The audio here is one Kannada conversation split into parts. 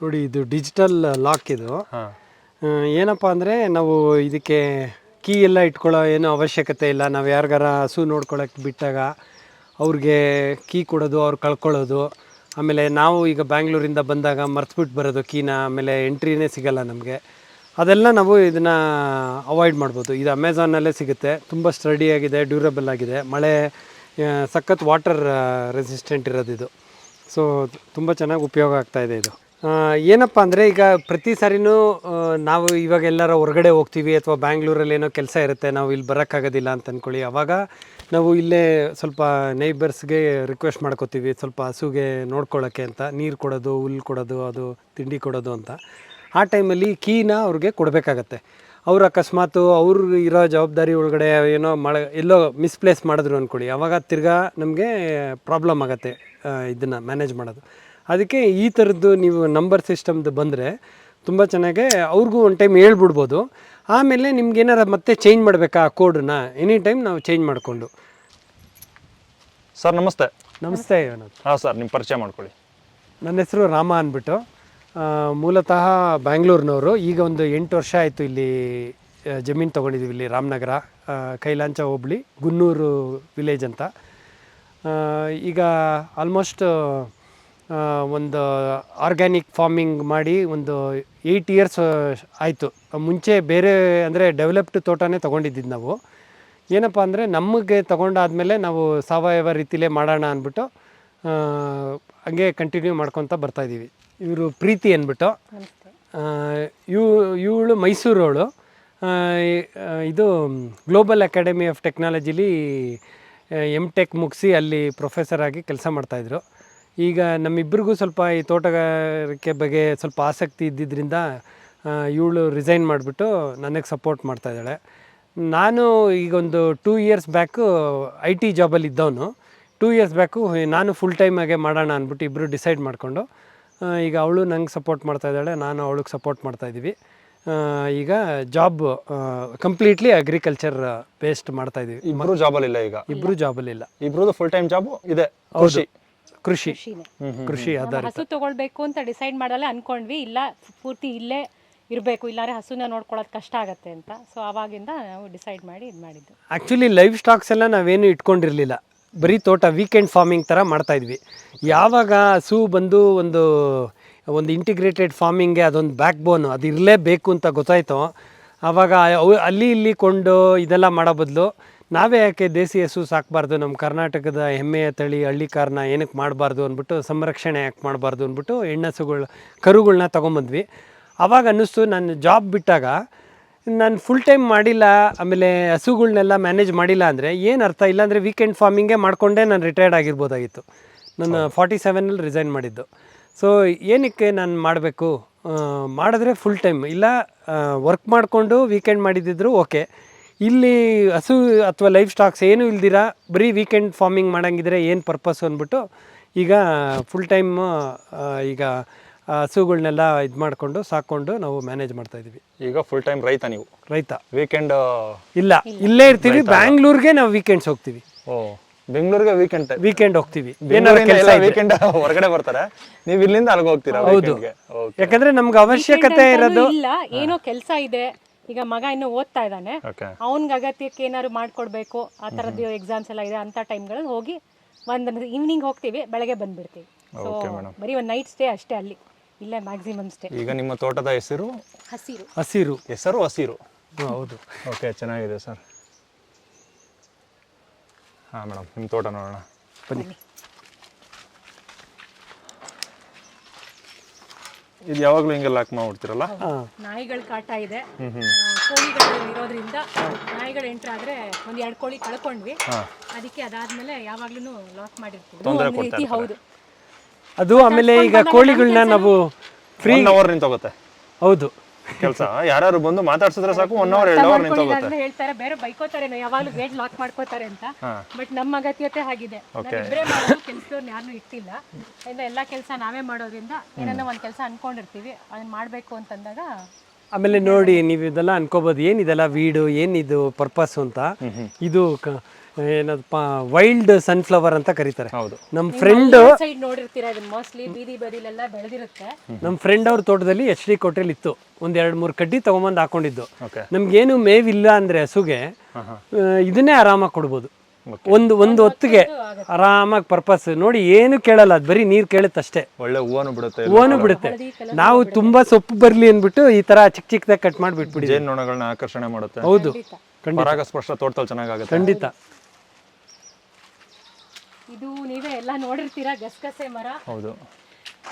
ನೋಡಿ ಇದು ಡಿಜಿಟಲ್ ಲಾಕ್ ಇದು. ಏನಪ್ಪ ಅಂದರೆ ನಾವು ಇದಕ್ಕೆ ಕೀ ಎಲ್ಲ ಇಟ್ಕೊಳ್ಳೋ ಏನೂ ಅವಶ್ಯಕತೆ ಇಲ್ಲ. ನಾವು ಯಾರಿಗಾರ ಹಸು ನೋಡ್ಕೊಳಕ್ಕೆ ಬಿಟ್ಟಾಗ ಅವ್ರಿಗೆ ಕೀ ಕೊಡೋದು ಅವ್ರು ಕಳ್ಕೊಳ್ಳೋದು. ಆಮೇಲೆ ನಾವು ಈಗ ಬ್ಯಾಂಗ್ಳೂರಿಂದ ಬಂದಾಗ ಮರ್ತ್ಬಿಟ್ಟು ಬರೋದು ಕೀನ ಆಮೇಲೆ ಎಂಟ್ರಿನೇ ಸಿಗಲ್ಲ ನಮಗೆ. ಅದೆಲ್ಲ ನಾವು ಇದನ್ನು ಅವಾಯ್ಡ್ ಮಾಡ್ಬೋದು. ಇದು ಅಮೆಝಾನಲ್ಲೇ ಸಿಗುತ್ತೆ. ತುಂಬ ಸ್ಟಡಿಯಾಗಿದೆ ಡ್ಯೂರಬಲ್ ಆಗಿದೆ. ಮಳೆ ಸಖತ್ ವಾಟರ್ ರೆಸಿಸ್ಟೆಂಟ್ ಇರೋದು ಇದು. ಸೊ ತುಂಬ ಚೆನ್ನಾಗಿ ಉಪಯೋಗ ಆಗ್ತಾ ಇದೆ. ಏನಪ್ಪ ಅಂದರೆ ಈಗ ಪ್ರತಿ ಸಾರಿನೂ ನಾವು ಇವಾಗ ಎಲ್ಲರ ಹೊರಗಡೆ ಹೋಗ್ತೀವಿ ಅಥವಾ ಬ್ಯಾಂಗ್ಳೂರಲ್ಲಿ ಏನೋ ಕೆಲಸ ಇರುತ್ತೆ, ನಾವು ಇಲ್ಲಿ ಬರೋಕ್ಕಾಗೋದಿಲ್ಲ ಅಂತ ಅಂದ್ಕೊಳ್ಳಿ ಅವಾಗ ನಾವು ಇಲ್ಲೇ ಸ್ವಲ್ಪ ನೈಬರ್ಸ್ಗೆ ರಿಕ್ವೆಸ್ಟ್ ಮಾಡ್ಕೋತೀವಿ, ಸ್ವಲ್ಪ ಹಸುಗೆ ನೋಡ್ಕೊಳ್ಳೋಕ್ಕೆ ಅಂತ, ನೀರು ಕೊಡೋದು ಹುಲ್ಲು ಕೊಡೋದು, ಅದು ತಿಂಡಿ ಕೊಡೋದು ಅಂತ. ಆ ಟೈಮಲ್ಲಿ ಕೀನ ಅವ್ರಿಗೆ ಕೊಡಬೇಕಾಗತ್ತೆ. ಅವ್ರು ಅಕಸ್ಮಾತು ಅವ್ರು ಇರೋ ಜವಾಬ್ದಾರಿ ಒಳಗಡೆ ಏನೋ ಮಳೆ, ಎಲ್ಲೋ ಮಿಸ್ಪ್ಲೇಸ್ ಮಾಡಿದ್ರು ಅಂದ್ಕೊಳ್ಳಿ ಅವಾಗ ತಿರ್ಗಾ ನಮಗೆ ಪ್ರಾಬ್ಲಮ್ ಆಗುತ್ತೆ ಇದನ್ನು ಮ್ಯಾನೇಜ್ ಮಾಡೋದು. ಅದಕ್ಕೆ ಈ ಥರದ್ದು ನೀವು ನಂಬರ್ ಸಿಸ್ಟಮ್ದು ಬಂದರೆ ತುಂಬ ಚೆನ್ನಾಗೆ ಅವ್ರಿಗೂ ಒಂದು ಟೈಮ್ ಹೇಳ್ಬಿಡ್ಬೋದು. ಆಮೇಲೆ ನಿಮ್ಗೆ ಏನಾರ ಮತ್ತೆ ಚೇಂಜ್ ಮಾಡಬೇಕಾ ಆ ಕೋಡನ್ನ ಎನಿ ಟೈಮ್ ನಾವು ಚೇಂಜ್ ಮಾಡಿಕೊಂಡು. ಸರ್ ನಮಸ್ತೆ. ನಮಸ್ತೆ ಹಾಂ ಸರ್ ನಿಮ್ಮ ಪರಿಚಯ ಮಾಡ್ಕೊಳ್ಳಿ. ನನ್ನ ಹೆಸರು ರಾಮ ಅಂದ್ಬಿಟ್ಟು. ಆ, ಮೂಲತಃ ಬ್ಯಾಂಗ್ಳೂರಿನವರು. ಈಗ ಒಂದು ಎಂಟು ವರ್ಷ ಆಯಿತು ಇಲ್ಲಿ ಜಮೀನು ತೊಗೊಂಡಿದ್ದೀವಿ ಇಲ್ಲಿ ರಾಮನಗರ ಆ, ಕೈಲಾಂಚ ಹೋಬಳಿ ಗುನ್ನೂರು ವಿಲೇಜ್ ಅಂತ. ಆ, ಈಗ ಆಲ್ಮೋಸ್ಟ್ ಒಂದು ಆರ್ಗ್ಯಾನಿಕ್ ಫಾರ್ಮಿಂಗ್ ಮಾಡಿ ಒಂದು ಏಯ್ಟ್ ಇಯರ್ಸ್ ಆಯಿತು. ಮುಂಚೆ ಬೇರೆ ಅಂದರೆ ಡೆವಲಪ್ಡ್ ತೋಟನೇ ತೊಗೊಂಡಿದ್ದು ನಾವು. ಏನಪ್ಪ ಅಂದರೆ ನಮಗೆ ತೊಗೊಂಡಾದಮೇಲೆ ನಾವು ಸಾವಯವ ರೀತಿಲೇ ಮಾಡೋಣ ಅಂದ್ಬಿಟ್ಟು ಹಂಗೆ ಕಂಟಿನ್ಯೂ ಮಾಡ್ಕೊತ ಬರ್ತಾಯಿದ್ದೀವಿ ಇವರು ಪ್ರೀತಿ ಅಂದ್ಬಿಟ್ಟು. ಇವು ಇವಳು ಮೈಸೂರವಳು ಇದು ಗ್ಲೋಬಲ್ ಅಕಾಡೆಮಿ ಆಫ್ ಟೆಕ್ನಾಲಜಿಲಿ ಎಂ ಟೆಕ್ ಮುಗಿಸಿ ಅಲ್ಲಿ ಪ್ರೊಫೆಸರ್ ಆಗಿ ಕೆಲಸ ಮಾಡ್ತಾಯಿದ್ರು ಈಗ ನಮ್ಮಿಬ್ಬರಿಗೂ ಸ್ವಲ್ಪ ಈ ತೋಟಗಾರಿಕೆ ಬಗ್ಗೆ ಸ್ವಲ್ಪ ಆಸಕ್ತಿ ಇದ್ದಿದ್ದರಿಂದ ಇವಳು ರಿಸೈನ್ ಮಾಡಿಬಿಟ್ಟು ನನಗೆ ಸಪೋರ್ಟ್ ಮಾಡ್ತಾಯಿದ್ದಾಳೆ ನಾನು ಈಗೊಂದು two years back I T ಜಾಬಲ್ಲಿ ಇದ್ದವನು. ಟೂ ಇಯರ್ಸ್ ಬ್ಯಾಕು ನಾನು ಫುಲ್ ಟೈಮಾಗೆ ಮಾಡೋಣ ಅಂದ್ಬಿಟ್ಟು ಇಬ್ಬರು ಡಿಸೈಡ್ ಮಾಡಿಕೊಂಡು ಈಗ ಅವಳು ನಂಗೆ ಸಪೋರ್ಟ್ ಮಾಡ್ತಾ ಇದ್ದಾಳೆ ನಾನು ಅವಳಿಗೆ ಸಪೋರ್ಟ್ ಮಾಡ್ತಾ ಇದ್ದೀವಿ. ಈಗ ಜಾಬ್ ಕಂಪ್ಲೀಟ್ಲಿ ಅಗ್ರಿಕಲ್ಚರ್ ಬೇಸ್ಡ್ ಮಾಡ್ತಾ ಇದೀವಿ ಇಬ್ರು ಜಾಬಲ್ಲಿ ಇಲ್ಲ ಈಗ? ಇಬ್ಬರು ಜಾಬಲ್ಲಿಲ್ಲ ಇಬ್ರದ್ದು ಫುಲ್ ಟೈಮ್ ಜಾಬು ಇದೆ ಖುಷಿ ಕೃಷಿ. ಕೃಷಿ ಆಧಾರಿತ. ಹಸು ತಗೊಳ್ಬೇಕು ಅಂತ ಡಿಸೈಡ್ ಮಾಡಲ್ಲ ಅನ್ಕೊಂಡ್ವಿ. ಇಲ್ಲ ಪೂರ್ತಿ ಇಲ್ಲೇ ಇರಬೇಕು. ಇಲ್ಲಾಂದ್ರೆ ಹಸುನ ನೋಡ್ಕೊಳ್ಳೋದು ಕಷ್ಟ ಆಗತ್ತೆ ಅಂತ. ಸೊ ಆವಾಗಿಂದ ನಾವು ಡಿಸೈಡ್ ಮಾಡಿ ಇದು ಮಾಡಿದ್ದು. ಆ್ಯಕ್ಚುಲಿ ಲೈವ್ ಸ್ಟಾಕ್ಸ್ ಎಲ್ಲ ನಾವೇನು ಇಟ್ಕೊಂಡಿರಲಿಲ್ಲ. ಬರೀ ತೋಟ ವೀಕೆಂಡ್ ಫಾರ್ಮಿಂಗ್ ಥರ ಮಾಡ್ತಾಯಿದ್ವಿ ಯಾವಾಗ ಹಸು ಬಂದು ಒಂದು ಒಂದು ಇಂಟಿಗ್ರೇಟೆಡ್ ಫಾರ್ಮಿಂಗ್ಗೆ ಅದೊಂದು ಬ್ಯಾಕ್ ಬೋನು ಅದು ಇರಲೇಬೇಕು ಅಂತ ಗೊತ್ತಾಯ್ತು ಆವಾಗ ಅವು ಅಲ್ಲಿ ಇಲ್ಲಿ ಕೊಂಡು ಇದೆಲ್ಲ ಮಾಡೋ ಬದಲು ನಾವೇ ಯಾಕೆ ದೇಸಿ ಹಸು ಸಾಕಬಾರ್ದು? ನಮ್ಮ ಕರ್ನಾಟಕದ ಹೆಮ್ಮೆಯ ತಳಿ ಹಳ್ಳಿ ಕಾರ್ನ ಏನಕ್ಕೆ ಮಾಡಬಾರ್ದು ಅಂದ್ಬಿಟ್ಟು ಸಂರಕ್ಷಣೆ ಯಾಕೆ ಮಾಡಬಾರ್ದು ಅಂದ್ಬಿಟ್ಟು ಹೆಣ್ಣಸುಗಳು ಕರುಗಳನ್ನ ತೊಗೊಂಬಂದ್ವಿ. ಆವಾಗ ಅನ್ನಿಸ್ತು ನಾನು ಜಾಬ್ ಬಿಟ್ಟಾಗ ನಾನು ಫುಲ್ ಟೈಮ್ ಮಾಡಿಲ್ಲ ಆಮೇಲೆ ಹಸುಗಳನ್ನೆಲ್ಲ ಮ್ಯಾನೇಜ್ ಮಾಡಿಲ್ಲ ಅಂದರೆ ಏನು ಅರ್ಥ? ಇಲ್ಲ ಅಂದರೆ ವೀಕೆಂಡ್ ಫಾರ್ಮಿಂಗೇ ಮಾಡಿಕೊಂಡೇ ನಾನು ರಿಟೈರ್ಡ್ ಆಗಿರ್ಬೋದಾಗಿತ್ತು. ನಾನು ಫಾರ್ಟಿ ಸೆವೆನಲ್ಲಿ ರಿಸೈನ್ ಮಾಡಿದ್ದು. ಸೊ ಏನಕ್ಕೆ ನಾನು ಮಾಡಬೇಕು? ಮಾಡಿದ್ರೆ ಫುಲ್ ಟೈಮ್ ಇಲ್ಲ ವರ್ಕ್ ಮಾಡಿಕೊಂಡು ವೀಕೆಂಡ್ ಮಾಡಿದ್ದಿದ್ರು ಓಕೆ ಇಲ್ಲಿ ಹಸು ಅಥವಾ ಲೈಫ್ ಸ್ಟಾಕ್ಸ್ ಏನೂ ಇಲ್ದಿರ ಬರೀ ವೀಕೆಂಡ್ ಫಾರ್ಮಿಂಗ್ ಮಾಡೋಂಗಿದ್ರೆ ಏನು ಪರ್ಪಸ್ ಅಂದ್ಬಿಟ್ಟು ಈಗ ಫುಲ್ ಟೈಮ್ ಈಗ ಹಸುಗಳನ್ನೆಲ್ಲ ಹಸುಗಳ್ನೆಲ್ಲ ಇದು ಮಾಡಿಕೊಂಡು ಸಾಕೊಂಡು ನಾವು ಮ್ಯಾನೇಜ್ ಮಾಡ್ತಾ ಇದೀವಿ. ಈಗ ಫುಲ್ ಟೈಮ್ ರೈತ ನೀವು? ರೈತ. ವೀಕೆಂಡ್ ಇಲ್ಲ ಇಲ್ಲೇ. ಇರ್ತೀವಿ ಬ್ಯಾಂಗ್ಳೂರ್ಗೆ ನಾವು ವೀಕೆಂಡ್ಸ್ ಹೋಗ್ತೀವಿ. ಓ ಬೆಂಗಳೂರಿಗೆ ವೀಕೆಂಡ್ ವೀಕೆಂಡ್ ಹೋಗ್ತೀವಿ. ವೀಕೆಂಡ್ ಹೊರಗಡೆ ಬರ್ತಾರೆ. ನೀವು ಇಲ್ಲಿಂದ ಅಲ್ಲಿಗೆ ಹೋಗ್ತೀರಾ ಹೌದು. ಯಾಕಂದ್ರೆ ನಮ್ಗೆ ಅವಶ್ಯಕತೆ ಇರೋದು ಇಲ್ಲ ಏನೋ ಕೆಲಸ ಇದೆ. ಈಗ ಮಗ ಇನ್ನು ಓದ್ತಾ ಇದ್ದಾನೆ. ಅವನ್ಗೆ ಅವನಿಗೆ ಅಗತ್ಯಕ್ಕೆ ಏನಾದ್ರು ಮಾಡ್ಕೊಡ್ಬೇಕು ಆ ಥರದ್ದು ಎಕ್ಸಾಮ್ಸ್ ಎಲ್ಲ ಇದೆ ಅಂತ ಟೈಮ್ಗಳಲ್ಲಿ ಹೋಗಿ ಒಂದ್ ಈವ್ನಿಂಗ್ ಹೋಗ್ತೀವಿ ಬೆಳಗ್ಗೆ ಬಂದ್ಬಿಡ್ತೀವಿ. ಸೊ ಬರೀ ಒಂದು ನೈಟ್ ಸ್ಟೇ ಅಷ್ಟೇ ಅಲ್ಲಿ. ಇಲ್ಲೇ ಮ್ಯಾಕ್ಸಿಮಮ್ ಸ್ಟೇ ಈಗ ನಿಮ್ಮ ತೋಟದ ಹೆಸರು? ಹಸಿರು. ಹಸಿರು. ಹೆಸರು ಹಸಿರು? ಹೌದು. ಓಕೆ ಚೆನ್ನಾಗಿದೆ ಸರ್. ಹಾಂ ಮೇಡಮ್ ನಿಮ್ಮ ತೋಟ ನೋಡೋಣ. ಬನ್ನಿ. ಇದು ಯಾವಾಗಲೂ ಹಿಂಗೆಲ್ಲ ಲಾಕ್ ಮಾಡ್ಬಿಡ್ತೀರಲ್ಲ? ನಾಯಿಗಳ ಕಾಟ ಇದೆ. ಕೋಳಿಗಳು ಇರೋದ್ರಿಂದ ನಾಯಿಗಳು ಎಂಟ್ರ್ ಆದ್ರೆ ಒಂದ್ ಎರಡು ಕೋಳಿ ಕಳ್ಕೊಂಡ್ವಿ. ಅದಕ್ಕೆ ಅದಾದ್ಮೇಲೆ ಯಾವಾಗ್ಲೂ ಲಾಕ್ ಮಾಡಿರ್ತೀವಿ. ಹೌದು. ಅದು ಆಮೇಲೆ ಈಗ ಕೋಳಿಗಳನ್ನ ನಾವು ಫ್ರೀ ಅವರ್ ನಿಂತೋಗುತ್ತೆ ಹೌದು. ಕೆಲಸ. ಯಾರು ಬಂದು ಮಾತಾಡ್ಸಿದ್ರೆ ಸಾಕು ಒನ್ ಅವರ್ ಎರಡು ಅವರ್ ನಿಂತೋಗುತ್ತೆ. ಹೇಳ್ತಾರೆ ಬೇರೆ ಬೈಕೋತಾರೆ ಯಾವಾಗಲೂ ಯಾವಾಗ್ಲೂ ಗೇಟ್ ಲಾಕ್ ಮಾಡ್ಕೋತಾರೆ ಅಂತ. ಬಟ್ ನಮ್ಮ ಅಗತ್ಯತೆ ಆಗಿದೆ. ಇಬ್ಬರೇ ಮಾಡೋದು ಕೆಲಸದವ್ರನ್ನ ಯಾರನ್ನೂ ಇಟ್ಟಿಲ್ಲ. ಇಂದ ಎಲ್ಲಾ ಕೆಲಸ ನಾವೇ ಮಾಡೋದ್ರಿಂದ ಏನನ್ನ ಒಂದ್ ಕೆಲಸ ಅನ್ಕೊಂಡಿರ್ತೀವಿ ಅದನ್ನ ಮಾಡ್ಬೇಕು ಅಂತಂದಾಗ ಆಮೇಲೆ ನೋಡಿ ನೀವು ಇದೆಲ್ಲ ಅನ್ಕೋಬೋದು ಏನಿದೆಲ್ಲ ವೀಡು ಏನಿದು ಪರ್ಪಸ್ ಅಂತ. ಇದು ಏನದಪ್ಪ ವೈಲ್ಡ್ ಸನ್ಫ್ಲವರ್ ಅಂತ ಕರೀತಾರೆ. ಹೌದು. ನಮ್ಮ ಫ್ರೆಂಡ್ ಸೈಡ್ ನೋಡಿರ್ತೀರಾ ಮೋಸ್ಟ್ಲಿ ಬೀದಿ ಬದಿಲೆಲ್ಲ ಬೆಳೆದಿರುತ್ತೆ. ನಮ್ಮ ಫ್ರೆಂಡ್ ಅವ್ರ ತೋಟದಲ್ಲಿ ಎಚ್ ಡಿ ಕೋಟೆಲ್ ಇತ್ತು ಒಂದ್ ಎರಡ್ ಮೂರು ಕಡ್ಡಿ ತಗೊಂಬಂದು ಹಾಕೊಂಡಿದ್ದು. ನಮ್ಗೇನು ಮೇವಿಲ್ಲ ಅಂದ್ರೆ ಹಸುಗೆ ಇದನ್ನೇ ಆರಾಮಾಗಿ ಕೊಡ್ಬೋದು. ಒಂದು ಒಂದು ಹೊತ್ತಿಗೆ ಆರಾಮಾಗಿ ಪರ್ಪಸ್. ನೋಡಿ ಏನು ಕೇಳಲ್ಲ ಅದು ಬರೀ ನೀರು ಕೇಳುತ್ತಷ್ಟೇ ಒಳ್ಳೆ ಹೂವನು ಬಿಡುತ್ತೆ ಹೂವನು ಬಿಡುತ್ತೆ. ನಾವು ತುಂಬಾ ಸೊಪ್ಪು ಬರ್ಲಿ ಅಂದ್ಬಿಟ್ಟು ಈ ತರ ಚಿಕ್ಕ ಚಿಕ್ಕದಾಗಿ ಕಟ್ ಮಾಡಿ ಬಿಟ್ಬಿಡಿ ಜೇನು ನೊಣಗಳನ್ನ ಆಕರ್ಷಣೆ ಮಾಡುತ್ತೆ. ಹೌದು. ಪರಾಗಸ್ಪರ್ಶ ತೋಟದಲ್ಲಿ ಚೆನ್ನಾಗಾಗುತ್ತೆ. ಖಂಡಿತ. ಇದು ನೀವೇ ಎಲ್ಲ ನೋಡಿರ್ತೀರಾ ಗಸಗಸೆ ಮರ. ಹೌದು.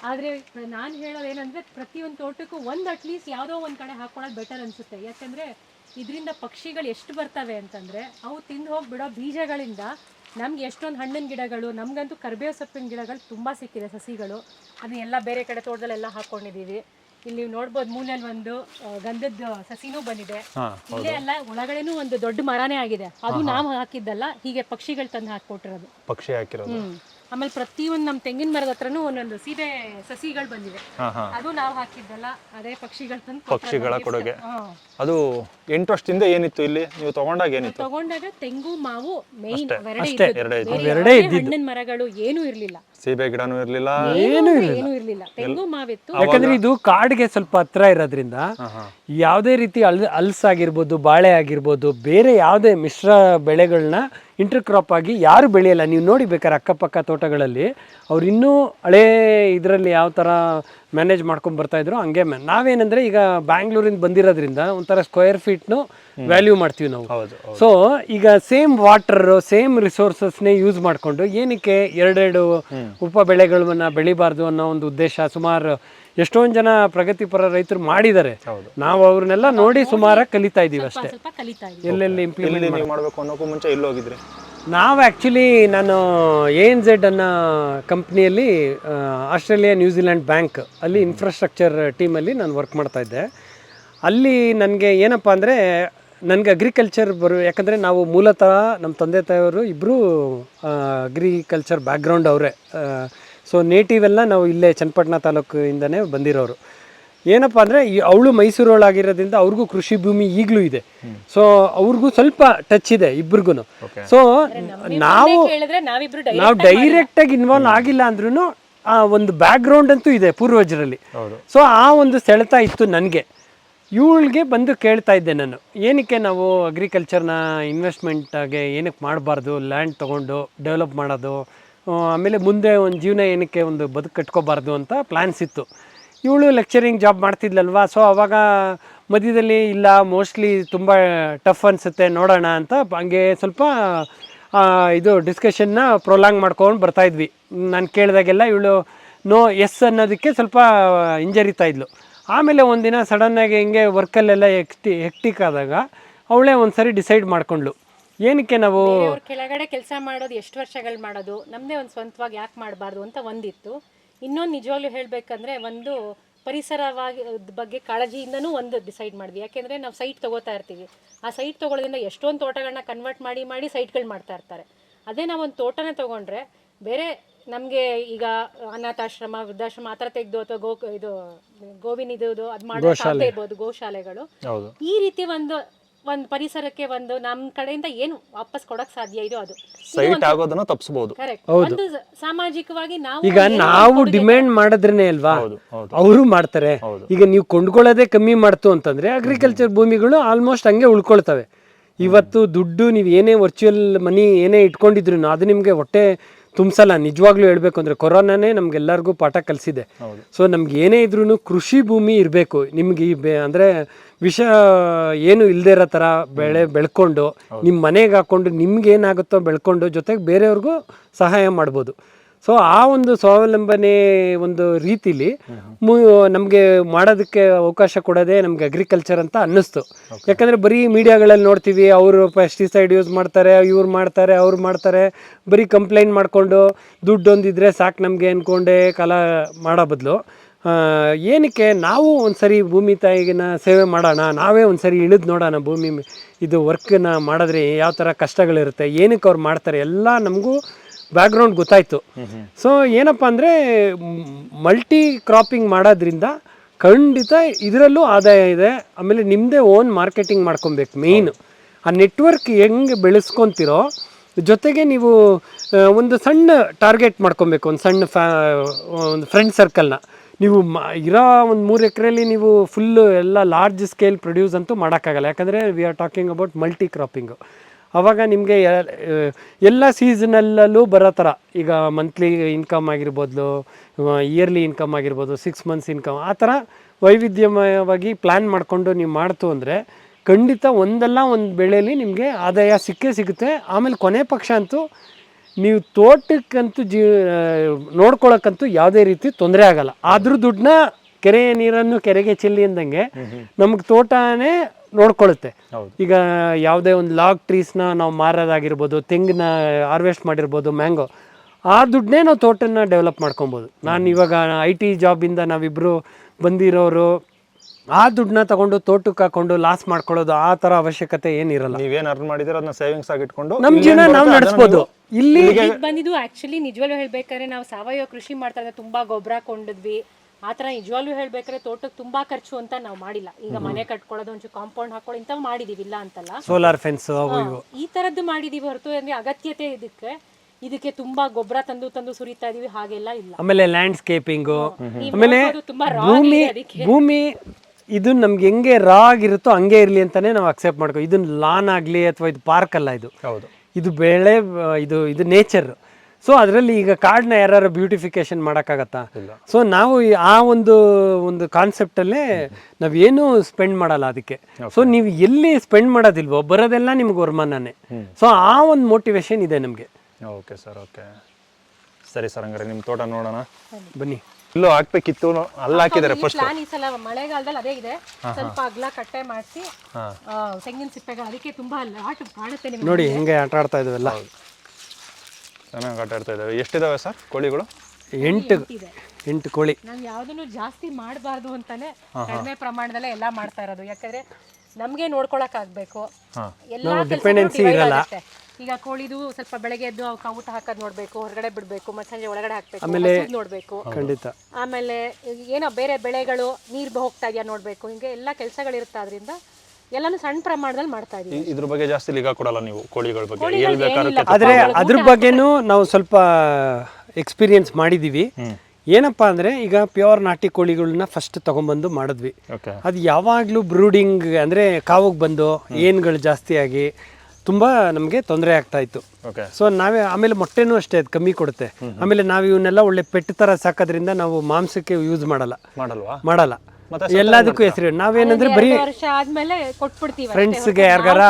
ಆದ್ರೆ ನಾನು ಹೇಳೋದೇನಂದ್ರೆ ಪ್ರತಿಯೊಂದು ತೋಟಕ್ಕೂ ಒಂದ್ ಅಟ್ಲೀಸ್ಟ್ ಯಾವ್ದೋ ಒಂದ್ ಕಡೆ ಹಾಕೊಳ್ಳೋದು ಬೆಟರ್ ಅನ್ಸುತ್ತೆ. ಯಾಕಂದ್ರೆ ಇದರಿಂದ ಪಕ್ಷಿಗಳು ಎಷ್ಟು ಬರ್ತವೆ ಅಂತಂದ್ರೆ ಅವು ತಿಂದು ಹೋಗಿ ಬಿಡೋ ಬೀಜಗಳಿಂದ ನಮ್ಗೆ ಎಷ್ಟೊಂದು ಹಣ್ಣಿನ ಗಿಡಗಳು ನಮ್ಗಂತೂ ಕರ್ಬೇವು ಸೊಪ್ಪಿನ ಗಿಡಗಳು ತುಂಬಾ ಸಿಕ್ಕಿದೆ ಸಸಿಗಳು. ಅದನ್ನೆಲ್ಲ ಬೇರೆ ಕಡೆ ತೋಟದಲ್ಲೆಲ್ಲ ಹಾಕೊಂಡಿದೀವಿ ಇಲ್ಲಿ ನೀವು ನೋಡ್ಬೋದು ಮೂಲೆಯಲ್ಲಿ ಒಂದು ಗಂಧದ ಸಸಿನೂ ಬಂದಿದೆ. ಇಲ್ಲೇ ಅಲ್ಲ ಒಳಗಡೆನೂ ಒಂದು ದೊಡ್ಡ ಮರನೇ ಆಗಿದೆ. ಅದು ನಾವು ಹಾಕಿದ್ದಲ್ಲ ಹೀಗೆ ಪಕ್ಷಿಗಳು ತಂದು ಹಾಕೊಟ್ಟಿರೋದು ಪಕ್ಷಿ ಹಾಕಿರೋದು. ಹ್ಮ್. ಆಮೇಲೆ ಪ್ರತಿಯೊಂದು ನಮ್ಮ ತೆಂಗಿನ ಮರದ ಹತ್ರನೂ ಒಂದೊಂದು ಸೀಬೆ ಸಸಿಗಳು ಬಂದಿವೆ. ಅದು ನಾವು ಹಾಕಿದ್ದಲ್ಲ ಅದೇ ಪಕ್ಷಿಗಳು ತಂದು ಪಕ್ಷಿಗಳ ಕೊಡುಗೆ. ಅದು ಎಂಟು ವರ್ಷದಿಂದ ಏನಿತ್ತು ಇಲ್ಲಿ? ನೀವು ತಗೊಂಡಾಗ ಏನಿತ್ತು? ತಗೊಂಡಾಗ ತೆಂಗು ಮಾವು ಮೇನ್ ಎರಡೇ ಇದ್ದು. ಎರಡೇ ಹಣ್ಣಿನ ಮರಗಳು ಏನೂ ಇರ್ಲಿಲ್ಲ. ಸೀಬೆ ಗಿಡನೂ ಇರಲಿಲ್ಲ. ಏನೂ ಏನೂ ಇರ್ಲಿಲ್ಲ. ತೆಂಗು ಮಾವಿತ್ತು ಯಾಕಂದ್ರೆ ಇದು ಕಾಡಿಗೆ ಸ್ವಲ್ಪ ಹತ್ರ ಇರೋದ್ರಿಂದ ಯಾವುದೇ ರೀತಿ ಅಲ್ ಅಲ್ಸ್ ಆಗಿರ್ಬೋದು ಬಾಳೆ ಆಗಿರ್ಬೋದು ಬೇರೆ ಯಾವುದೇ ಮಿಶ್ರ ಬೆಳೆಗಳನ್ನ ಇಂಟರ್ ಕ್ರಾಪ್ ಆಗಿ ಯಾರು ಬೆಳೆಯಲ್ಲ. ನೀವು ನೋಡಿ ಬೇಕಾದ್ರೆ ಅಕ್ಕಪಕ್ಕ ತೋಟಗಳಲ್ಲಿ ಅವ್ರು ಇನ್ನೂ ಹಳೇ ಇದರಲ್ಲಿ ಯಾವ ಥರ ಮ್ಯಾನೇಜ್ ಮಾಡ್ಕೊಂಡು ಬರ್ತಾ ಇದ್ರು. ಹಂಗೆ ಮ್ಯಾ ನಾವೇನಂದ್ರೆ ಈಗ ಬ್ಯಾಂಗ್ಳೂರಿಂದ ಬಂದಿರೋದ್ರಿಂದ ಒಂಥರ ಸ್ಕ್ವೇರ್ ಫೀಟ್ನು ವ್ಯಾಲ್ಯೂ ಮಾಡ್ತೀವಿ ನಾವು. ಸೊ ಈಗ ಸೇಮ್ ವಾಟರ್ ಸೇಮ್ ರಿಸೋರ್ಸಸ್ನೇ ಯೂಸ್ ಮಾಡಿಕೊಂಡು ಏನಕ್ಕೆ ಎರಡೆರಡು ಉಪ ಬೆಳೆಗಳನ್ನ ಬೆಳಿಬಾರ್ದು ಅನ್ನೋ ಒಂದು ಉದ್ದೇಶ ಸುಮಾರು ಎಷ್ಟೊಂದು ಜನ ಪ್ರಗತಿಪರ ರೈತರು ಮಾಡಿದ್ದಾರೆ. ಹೌದು. ನಾವು ಅವ್ರನ್ನೆಲ್ಲ ನೋಡಿ ಸುಮಾರು ಕಲಿತಾ ಇದೀವಿ ಅಷ್ಟೇ. ಸ್ವಲ್ಪ ಕಲಿತಾ ಇದ್ವಿ. ಎಲ್ಲೆಲ್ಲಿ ಇಂಪ್ಲಿಮೆಂಟ್ ಮಾಡಬೇಕು ಅನ್ನೋಕ್ಕೂ ಮುಂಚೆ ಎಲ್ಲೋಗಿದ್ರೆ ಹೋಗಿದ್ರಿ? ನಾವು ಆ್ಯಕ್ಚುಲಿ ನಾನು ಎ ಎನ್ ಝೆಡ್ ಅನ್ನೋ ಕಂಪ್ನಿಯಲ್ಲಿ ಆಸ್ಟ್ರೇಲಿಯಾ ನ್ಯೂಜಿಲ್ಯಾಂಡ್ ಬ್ಯಾಂಕ್ ಅಲ್ಲಿ ಇನ್ಫ್ರಾಸ್ಟ್ರಕ್ಚರ್ ಟೀಮಲ್ಲಿ ನಾನು ವರ್ಕ್ ಮಾಡ್ತಾ ಇದ್ದೆ. ಅಲ್ಲಿ ನನಗೆ ಏನಪ್ಪ ಅಂದರೆ ನನಗೆ ಅಗ್ರಿಕಲ್ಚರ್ ಬರು ಯಾಕಂದರೆ ನಾವು ಮೂಲತಃ ನಮ್ಮ ತಂದೆ ತಾಯಿಯವರು ಇಬ್ಬರು ಅಗ್ರಿಕಲ್ಚರ್ ಬ್ಯಾಕ್ಗ್ರೌಂಡ್ ಅವರೇ. ಸೊ ನೇಟಿವ್ ಎಲ್ಲ ನಾವು ಇಲ್ಲೇ ಚನ್ನಪಟ್ಟಣ ತಾಲೂಕಿಂದನೇ ಬಂದಿರೋರು. ಏನಪ್ಪ ಅಂದರೆ ಅವಳು ಮೈಸೂರೊಳಗಿರೋದ್ರಿಂದ ಅವ್ರಿಗೂ ಕೃಷಿ ಭೂಮಿ ಈಗಲೂ ಇದೆ. ಸೊ ಅವ್ರಿಗೂ ಸ್ವಲ್ಪ ಟಚ್ ಇದೆ ಇಬ್ರಿಗೂ ಸೊ ನಾವು ನಾವು ಡೈರೆಕ್ಟ್ ಆಗಿ ಇನ್ವಾಲ್ವ್ ಆಗಿಲ್ಲ ಅಂದ್ರೂ ಆ ಒಂದು ಬ್ಯಾಕ್ಗ್ರೌಂಡ್ ಅಂತೂ ಇದೆ ಪೂರ್ವಜರಲ್ಲಿ. ಹೌದು. ಸೊ ಆ ಒಂದು ಸೆಳೆತ ಇತ್ತು ನನಗೆ. ಇವಳಿಗೆ ಬಂದು ಕೇಳ್ತಾ ಇದ್ದೆ ನಾನು. ಏನಕ್ಕೆ ನಾವು ಅಗ್ರಿಕಲ್ಚರ್ನ ಇನ್ವೆಸ್ಟ್ಮೆಂಟಾಗೆ ಏನಕ್ಕೆ ಮಾಡಬಾರ್ದು ಲ್ಯಾಂಡ್ ತೊಗೊಂಡು ಡೆವಲಪ್ ಮಾಡೋದು ಆಮೇಲೆ ಮುಂದೆ ಒಂದು ಜೀವನ ಏನಕ್ಕೆ ಒಂದು ಬದುಕು ಕಟ್ಕೋಬಾರ್ದು ಅಂತ ಪ್ಲ್ಯಾನ್ಸ್ ಇತ್ತು. ಇವಳು ಲೆಕ್ಚರಿಂಗ್ ಜಾಬ್ ಮಾಡ್ತಿದ್ಲಲ್ವಾ? ಸೊ ಅವಾಗ ಮಧ್ಯದಲ್ಲಿ ಇಲ್ಲ ಮೋಸ್ಟ್ಲಿ ತುಂಬ ಟಫ್ ಅನಿಸುತ್ತೆ, ನೋಡೋಣ ಅಂತ ಹಂಗೆ ಸ್ವಲ್ಪ ಇದು ಡಿಸ್ಕಷನ್ನ ಪ್ರೊಲಾಂಗ್ ಮಾಡ್ಕೊಂಡು ಬರ್ತಾ ಇದ್ವಿ. ನಾನು ಕೇಳಿದಾಗೆಲ್ಲ ಇವಳು ನೋ ಎಸ್ ಅನ್ನೋದಕ್ಕೆ ಸ್ವಲ್ಪ ಹಿಂಜರಿತಾ ಇದ್ಲು. ಆಮೇಲೆ ಒಂದಿನ ಸಡನ್ನಾಗಿ ಹಿಂಗೆ ವರ್ಕಲ್ಲೆಲ್ಲ ಎಕ್ಟಿ ಹೆಕ್ಟಿಕ್ ಆದಾಗ ಅವಳೇ ಒಂದು ಸರಿ ಡಿಸೈಡ್ ಮಾಡ್ಕೊಂಡ್ಳು. ಏನಕ್ಕೆ ನಾವು ಕೆಳಗಡೆ ಕೆಲಸ ಮಾಡೋದು, ಎಷ್ಟು ವರ್ಷಗಳು ಮಾಡೋದು ನಮ್ಮದೇ ಒಂದು ಸ್ವಂತವಾಗಿ ಯಾಕೆ ಮಾಡಬಾರ್ದು ಅಂತ ಒಂದಿತ್ತು. ಇನ್ನೊಂದು ನಿಜವಾಗ್ಲೂ ಹೇಳಬೇಕಂದ್ರೆ ಒಂದು ಪರಿಸರವಾಗಿ ಬಗ್ಗೆ ಕಾಳಜಿಯಿಂದನೂ ಒಂದು ಡಿಸೈಡ್ ಮಾಡಿದ್ವಿ. ಯಾಕೆಂದರೆ ನಾವು ಸೈಟ್ ತೊಗೋತಾ ಇರ್ತೀವಿ. ಆ ಸೈಟ್ ತೊಗೊಳೋದ್ರಿಂದ ಎಷ್ಟೊಂದು ತೋಟಗಳನ್ನ ಕನ್ವರ್ಟ್ ಮಾಡಿ ಮಾಡಿ ಸೈಟ್ಗಳು ಮಾಡ್ತಾ ಇರ್ತಾರೆ. ಅದೇ ನಾವು ಒಂದು ತೋಟನ ತೊಗೊಂಡ್ರೆ ಬೇರೆ ನಮಗೆ ಈಗ ಅನಾಥಾಶ್ರಮ ವೃದ್ಧಾಶ್ರಮ ಆ ಥರ ತೆಗೆದು ಅಥವಾ ಗೋ ಇದು ಗೋವಿನ ಇದು ಅದು ಮಾಡೋ ಇರ್ಬೋದು ಗೋಶಾಲೆಗಳು. ಈ ರೀತಿ ಒಂದು ಒಂದು ಪರಿಸರಕ್ಕೆ ಒಂದು ನಮ್ಮ ಕಡೆಯಿಂದ ಏನು ವಾಪಸ್ ಕೊಡಕ್ ಸಾಧ್ಯ ಇದೆಯೋ ಅದು. ಸೈಟ್ ಆಗೋದನ್ನ ತಪ್ಪಿಸಬಹುದು ಕರೆಕ್ಟ್ ಒಂದು ಸಾಮಾಜಿಕವಾಗಿ ನಾವು ಈಗ ನಾವು ಡಿಮ್ಯಾಂಡ್ ಮಾಡಿದ್ರೇನೆ ಅಲ್ವಾ? ಹೌದು ಹೌದು. ಅವರು ಮಾಡ್ತಾರೆ. ಈಗ ನೀವು ಕೊಂಡ್ಕೊಳ್ಳೋದೇ ಕಮ್ಮಿ ಮಾಡ್ತು ಅಂತಂದ್ರೆ ಅಗ್ರಿಕಲ್ಚರ್ ಭೂಮಿಗಳು ಆಲ್ಮೋಸ್ಟ್ ಹಂಗೆ ಉಳ್ಕೊಳ್ತವೆ. ಇವತ್ತು ದುಡ್ಡು ನೀವು ಏನೇ ವರ್ಚುವಲ್ ಮನಿ ಏನೇ ಇಟ್ಕೊಂಡಿದ್ರು ಅದು ನಿಮಗೆ ಹೊಟ್ಟೆ ತುಂಬಿಸಲ್ಲ ನಿಜವಾಗ್ಲೂ ಹೇಳ್ಬೇಕು ಅಂದ್ರೆ ಕೊರೋನಾನೇ ನಮಗೆಲ್ಲರಿಗೂ ಪಾಠ ಕಲಿಸಿದೆ. ಸೊ ನಮ್ಗೆ ಏನೇ ಇದ್ರೂ ಕೃಷಿ ಭೂಮಿ ಇರಬೇಕು. ನಿಮ್ಗೆ ಈ ಬೆ ಅಂದರೆ ವಿಷ ಏನು ಇಲ್ಲದೆ ಇರೋ ಥರ ಬೆಳೆ ಬೆಳ್ಕೊಂಡು ನಿಮ್ಮ ಮನೆಗೆ ಹಾಕ್ಕೊಂಡು ನಿಮ್ಗೆ ಏನಾಗುತ್ತೋ ಬೆಳ್ಕೊಂಡು ಜೊತೆಗೆ ಬೇರೆಯವ್ರಿಗೂ ಸಹಾಯ ಮಾಡ್ಬೋದು. ಸೊ ಆ ಒಂದು ಸ್ವಾವಲಂಬನೆ ಒಂದು ರೀತಿಲಿ ನಮಗೆ ಮಾಡೋದಕ್ಕೆ ಅವಕಾಶ ಕೊಡೋದೇ ನಮ್ಗೆ ಅಗ್ರಿಕಲ್ಚರ್ ಅಂತ ಅನ್ನಿಸ್ತು. ಯಾಕಂದರೆ ಬರೀ ಮೀಡಿಯಾಗಳಲ್ಲಿ ನೋಡ್ತೀವಿ ಅವರು ಪೆಸ್ಟಿಸೈಡ್ ಯೂಸ್ ಮಾಡ್ತಾರೆ ಇವ್ರು ಮಾಡ್ತಾರೆ ಅವ್ರು ಮಾಡ್ತಾರೆ ಬರೀ ಕಂಪ್ಲೇಂಟ್ ಮಾಡಿಕೊಂಡು ದುಡ್ಡು ಒಂದಿದ್ರೆ ಸಾಕು ನಮಗೆ ಅಂದ್ಕೊಂಡೆ ಕಾಲ ಮಾಡೋ ಬದಲು. ಏನಕ್ಕೆ ನಾವು ಒಂದ್ಸರಿ ಭೂಮಿ ತಾಯಿಗಿನ ಸೇವೆ ಮಾಡೋಣ ನಾವೇ ಒಂದ್ಸರಿ ಇಳಿದು ನೋಡೋಣ ಭೂಮಿ ಇದು ವರ್ಕನ್ನ ಮಾಡಿದ್ರೆ ಯಾವ ಥರ ಕಷ್ಟಗಳಿರುತ್ತೆ ಏನಕ್ಕೆ ಅವ್ರು ಮಾಡ್ತಾರೆ ಎಲ್ಲ ನಮಗೂ ಬ್ಯಾಕ್ಗ್ರೌಂಡ್ ಗೊತ್ತಾಯ್ತು. ಸೊ ಏನಪ್ಪ ಅಂದರೆ ಮಲ್ಟಿ ಕ್ರಾಪಿಂಗ್ ಮಾಡೋದ್ರಿಂದ ಖಂಡಿತ ಇದರಲ್ಲೂ ಆದಾಯ ಇದೆ. ಆಮೇಲೆ ನಿಮ್ಮದೇ ಓನ್ ಮಾರ್ಕೆಟಿಂಗ್ ಮಾಡ್ಕೊಬೇಕು ಮೇಯ್ನ್ ಆ ನೆಟ್ವರ್ಕ್ ಹೆಂಗೆ ಬೆಳೆಸ್ಕೊತಿರೋ ಜೊತೆಗೆ ನೀವು ಒಂದು ಸಣ್ಣ ಟಾರ್ಗೆಟ್ ಮಾಡ್ಕೊಬೇಕು ಒಂದು ಸಣ್ಣ ಫ್ಯಾ ಒಂದು ಫ್ರೆಂಡ್ ಸರ್ಕಲ್ನ ನೀವು ಮ ಇರೋ ಒಂದು ಮೂರು ಎಕರೆಯಲ್ಲಿ ನೀವು ಫುಲ್ಲು ಎಲ್ಲ ಲಾರ್ಜ್ ಸ್ಕೇಲ್ ಪ್ರೊಡ್ಯೂಸ್ ಅಂತೂ ಮಾಡೋಕ್ಕಾಗಲ್ಲ. ಯಾಕಂದರೆ we are talking about multi cropping ಆವಾಗ ನಿಮಗೆ ಎಲ್ಲ ಸೀಸನಲ್ಲೂ ಬರೋ ಥರ ಈಗ ಮಂತ್ಲಿ ಇನ್ಕಮ್ ಆಗಿರ್ಬೋದು ಇಯರ್ಲಿ ಇನ್ಕಮ್ ಆಗಿರ್ಬೋದು ಸಿಕ್ಸ್ ಮಂತ್ಸ್ ಇನ್ಕಮ್ ಆ ಥರ ವೈವಿಧ್ಯಮಯವಾಗಿ ಪ್ಲ್ಯಾನ್ ಮಾಡಿಕೊಂಡು ನೀವು ಮಾಡ್ತು ಅಂದರೆ ಖಂಡಿತ ಒಂದಲ್ಲ ಒಂದು ಬೆಳೆಯಲ್ಲಿ ನಿಮಗೆ ಆದಾಯ ಸಿಕ್ಕೇ ಸಿಗುತ್ತೆ. ಆಮೇಲೆ ಕೊನೆ ಪಕ್ಷ ಅಂತೂ ನೀವು ತೋಟಕ್ಕಂತೂ ಜೀ ನೋಡ್ಕೊಳಕ್ಕಂತೂ ಯಾವುದೇ ರೀತಿ ತೊಂದರೆ ಆಗಲ್ಲ. ಆದರೂ ದುಡ್ಡನ್ನ ಕೆರೆಯ ನೀರನ್ನು ಕೆರೆಗೆ ಚೆಲ್ಲಿ ಅಂದಂಗೆ ನಮಗೆ ತೋಟನೇ ನೋಡ್ಕೊಳ್ಳುತ್ತೆ. ಹೌದು. ಈಗ ಯಾವುದೇ ಒಂದು ಲಾಗ್ ಟ್ರೀಸ್ನ ನಾವು ಮಾರೋದಾಗಿರ್ಬೋದು ತೆಂಗಿನ ಹಾರ್ವೆಸ್ಟ್ ಮಾಡಿರ್ಬೋದು ಮ್ಯಾಂಗೋ ಆ ದುಡ್ಡನ್ನೇ ನಾವು ತೋಟನ ಡೆವಲಪ್ ಮಾಡ್ಕೊಬೋದು. ನಾನು ಇವಾಗ ಐ ಟಿ ಜಾಬಿಂದ ನಾವಿಬ್ಬರು ಬಂದಿರೋರು ಆ ದುಡ್ಡನ್ನ ತಗೊಂಡು ತೋಟಕ್ಕೆ ಹಾಕೊಂಡು ಲಾಸ್ ಮಾಡ್ಕೊಳ್ಳೋದು ಆ ಥರ ಅವಶ್ಯಕತೆ ಏನಿರಲ್ಲ. ನೀವೇನು ಅರ್ನ್ ಮಾಡಿದ್ರೆ ಅದನ್ನ ಸೇವಿಂಗ್ಸ್ ಆಗಿ ಇಟ್ಕೊಂಡು ನಮ್ಮ ಇಲ್ಲಿ ಜೀವನ ನಾವು ನಡೆಸ್ಬೋದು. ಇಲ್ಲಿ ಬಂದಿದ್ದು ಆಕ್ಚುಲಿ ನಿಜವಾಗ್ಲೂ ಹೇಳ್ಬೇಕಾದ್ರೆ ನಾವು ಸಾವಯವ ಕೃಷಿ ಮಾಡ್ತಾ ಇದ್ರೆ ತುಂಬಾ ಗೊಬ್ಬರ ಕೊಂಡಿದ್ವಿ. ಆ ಥರ ನಿಜವಾಗ್ಲೂ ಹೇಳ್ಬೇಕಾದ್ರೆ ತೋಟಕ್ಕೆ ತುಂಬಾ ಖರ್ಚು ಅಂತ ನಾವು ಮಾಡಿಲ್ಲ. ಈಗ ಮನೆ ಕಟ್ಕೊಳ್ಳೋದು ಒಂಚೂರು ಕಾಂಪೌಂಡ್ ಹಾಕೊಳ್ಳೋ ಇಂಥವು ಮಾಡಿದೀವಿ ಇಲ್ಲ ಅಂತಲ್ಲ? ಸೋಲಾರ್ ಫೆನ್ಸ್ ಈ ತರದ್ದು ಮಾಡಿದೀವಿ ಹೊರತು ಅಂದ್ರೆ ಅಗತ್ಯತೆ ಇದಕ್ಕೆ ಇದಕ್ಕೆ ತುಂಬಾ ಗೊಬ್ಬರ ತಂದು ತಂದು ಸುರಿತಾ ಇದೀವಿ ಹಾಗೆಲ್ಲ ಇಲ್ಲ. ಆಮೇಲೆ ಲ್ಯಾಂಡ್ಸ್ಕೇಪಿಂಗ್ ಆಮೇಲೆ ಭೂಮಿ ಅದಕ್ಕೆ. ಭೂಮಿ ಇದು ನಮ್ಗೆ ಹೆಂಗೆ ರಾ ಆಗಿರುತ್ತೋ ಹಂಗೆ ಇರಲಿ ಅಂತಾನೆ ನಾವು ಅಕ್ಸೆಪ್ಟ್ ಮಾಡ್ಕೋ ಇದನ್ನ ಲಾನ್ ಆಗಲಿ ಅಥವಾ ಇದು ಪಾರ್ಕ್ ಅಲ್ಲ ಇದು. ಹೌದು. ಇದು ಬೆಳೆ ಇದು ಇದು ನೇಚರ್ ಸೊ ಅದರಲ್ಲಿ ಈಗ ಕಾರ್ಡ್ನ ಯಾರು ಬ್ಯೂಟಿಫಿಕೇಶನ್ ಮಾಡೋಕ್ಕಾಗತ್ತಾ? ಸೊ ನಾವು ಆ ಒಂದು ಒಂದು ಕಾನ್ಸೆಪ್ಟಲ್ಲೇ ನಾವೇನು ಸ್ಪೆಂಡ್ ಮಾಡಲ್ಲ ಅದಕ್ಕೆ. ಸೊ ನೀವು ಎಲ್ಲಿ ಸ್ಪೆಂಡ್ ಮಾಡೋದಿಲ್ವೋ ಬರೋದೆಲ್ಲ ನಿಮ್ಗೆ ವರಮಾನನೇ. ಸೊ ಆ ಒಂದು ಮೋಟಿವೇಶನ್ ಇದೆ ನಮಗೆ. ಓಕೆ ಸರ್ ಓಕೆ ಸರಿ ಸರ್ ಹಂಗಾರೆ ನಿಮ್ಮ ತೋಟ ನೋಡೋಣ. ಬನ್ನಿ. ಇಲ್ಲೂ ಹಾಕ್ಬೇಕಿತ್ತು ಅಲ್ಲಿ ಹಾಕಿದ್ದಾರೆ ಫಸ್ಟ್ ಪ್ಲಾನ್ ಈ ಸಲ ಮಳೆಗಾಲದಲ್ಲಿ ಅದೇ ಇದೆ. ಸ್ವಲ್ಪ ಅಗ್ಲ ಕಟ್ಟೆ ಮಾಡಿಸಿ ತೆಂಗಿನ ಸಿಪ್ಪೆಗಳು ಅದಕ್ಕೆ ತುಂಬಾ ಲಾಟ್ ಕಾಣುತ್ತೆ ನಿಮ್ಗೆ. ನೋಡಿ ಹೆಂಗೆ ಆಟ ಆಡ್ತಾ ಇದಾವೆಲ್ಲ ಚೆನ್ನಾಗಿ ಆಟ ಆಡ್ತಾ ಇದ್ದಾವೆ. ಎಷ್ಟಿದಾವೆ ಸರ್ ಕೋಳಿಗಳು? ಎಂಟು. ಇದೆ ಎಂಟು ಕೋಳಿ. ನಾವು ಯಾವ್ದನ್ನು ಜಾಸ್ತಿ ಮಾಡಬಾರ್ದು ಅಂತಾನೆ ಕಡಿಮೆ ಪ್ರಮಾಣದಲ್ಲೇ ಎಲ್ಲ ಮಾಡ್ತಾ ಇರೋದು. ಯಾಕಂದ್ರೆ ನಮ್ಗೆ ನೋಡ್ಕೊಳಕ್ ಆಗ್ಬೇಕು. ಎಲ್ಲ ಡಿಪೆಂಡೆನ್ಸಿ ಇರಲ್ಲ. ಈಗ ಕೋಳಿದು ಸ್ವಲ್ಪ ಬೆಳಗ್ಗೆ ಎದ್ದು ಅವಕ್ಕೆ ಊಟ ಹಾಕೋದ್ ನೋಡ್ಬೇಕು ಹೊರಗಡೆ ಬಿಡ್ಬೇಕು ಮತ್ತೆ ಸಂಜೆ ಒಳಗಡೆ ಹಾಕ್ಬೇಕು ನೋಡ್ಬೇಕು. ಖಂಡಿತ. ಆಮೇಲೆ ಏನೋ ಬೇರೆ ಬೆಳೆಗಳು ನೀರ್ ಹೋಗ್ತಾ ಇದೆಯಾ ನೋಡ್ಬೇಕು. ಹಿಂಗೆ ಎಲ್ಲ ಕೆಲಸಗಳಿರುತ್ತೆ ಅದರಿಂದ ಎಲ್ಲಾನು ಸಣ್ಣ ಪ್ರಮಾಣದಲ್ಲಿ ಮಾಡ್ತಾ ಇದೀವಿ. ಇ- ಇದ್ರ ಬಗ್ಗೆ ಜಾಸ್ತಿ ಲೀಗ ಕೊಡಲ್ಲ ನೀವು ಕೋಳಿಗಳ ಬಗ್ಗೆ. ಎಲ್ಲಿ ಬೇಕಾದ್ರೂ ಆದ್ರೆ ಆದರೆ ಅದ್ರ ಬಗ್ಗೆನೂ ನಾವು ಸ್ವಲ್ಪ ಎಕ್ಸ್ಪೀರಿಯನ್ಸ್ ಮಾಡಿದೀವಿ. ಏನಪ್ಪ ಅಂದ್ರೆ ಈಗ ಪ್ಯೂರ್ ನಾಟಿ ಕೋಳಿಗಳನ್ನ ಫಸ್ಟ್ ತಗೊಂಡ್ಬಂದು ಮಾಡಿದ್ವಿ. ಓಕೆ ಅದು ಯಾವಾಗಲೂ ಬ್ರೂಡಿಂಗ್ ಅಂದ್ರೆ ಕಾವಿಗೆ ಬಂದು ಏನ್ಗಳು ಜಾಸ್ತಿ ಆಗಿ ತುಂಬಾ ನಮಗೆ ತೊಂದರೆ ಆಗ್ತಾ ಇತ್ತು. ಓಕೆ ಸೊ ನಾವೇ ಆಮೇಲೆ ಮೊಟ್ಟೆನೂ ಅಷ್ಟೇ ಅದು ಕಮ್ಮಿ ಕೊಡುತ್ತೆ. ಆಮೇಲೆ ನಾವು ಇವನ್ನೆಲ್ಲ ಒಳ್ಳೆ ಪೆಟ್ ತರ ಸಾಕೋದ್ರಿಂದ ನಾವು ಮಾಂಸಕ್ಕೆ ಯೂಸ್ ಮಾಡಲ್ಲ. ಮಾಡಲ್ವಾ? ಮಾಡಲ್ಲ. ಎಲ್ಲದಕ್ಕೂ ಹೆಸರು ನಾವೇನಂದ್ರೆ ಬರೀ ವರ್ಷ ಆದ್ಮೇಲೆ ಕೊಟ್ಬಿಡ್ತೀವಿ ಅಷ್ಟೇ. ಫ್ರೆಂಡ್ಸ್ಗೆ ಯಾರ್ಗಾರ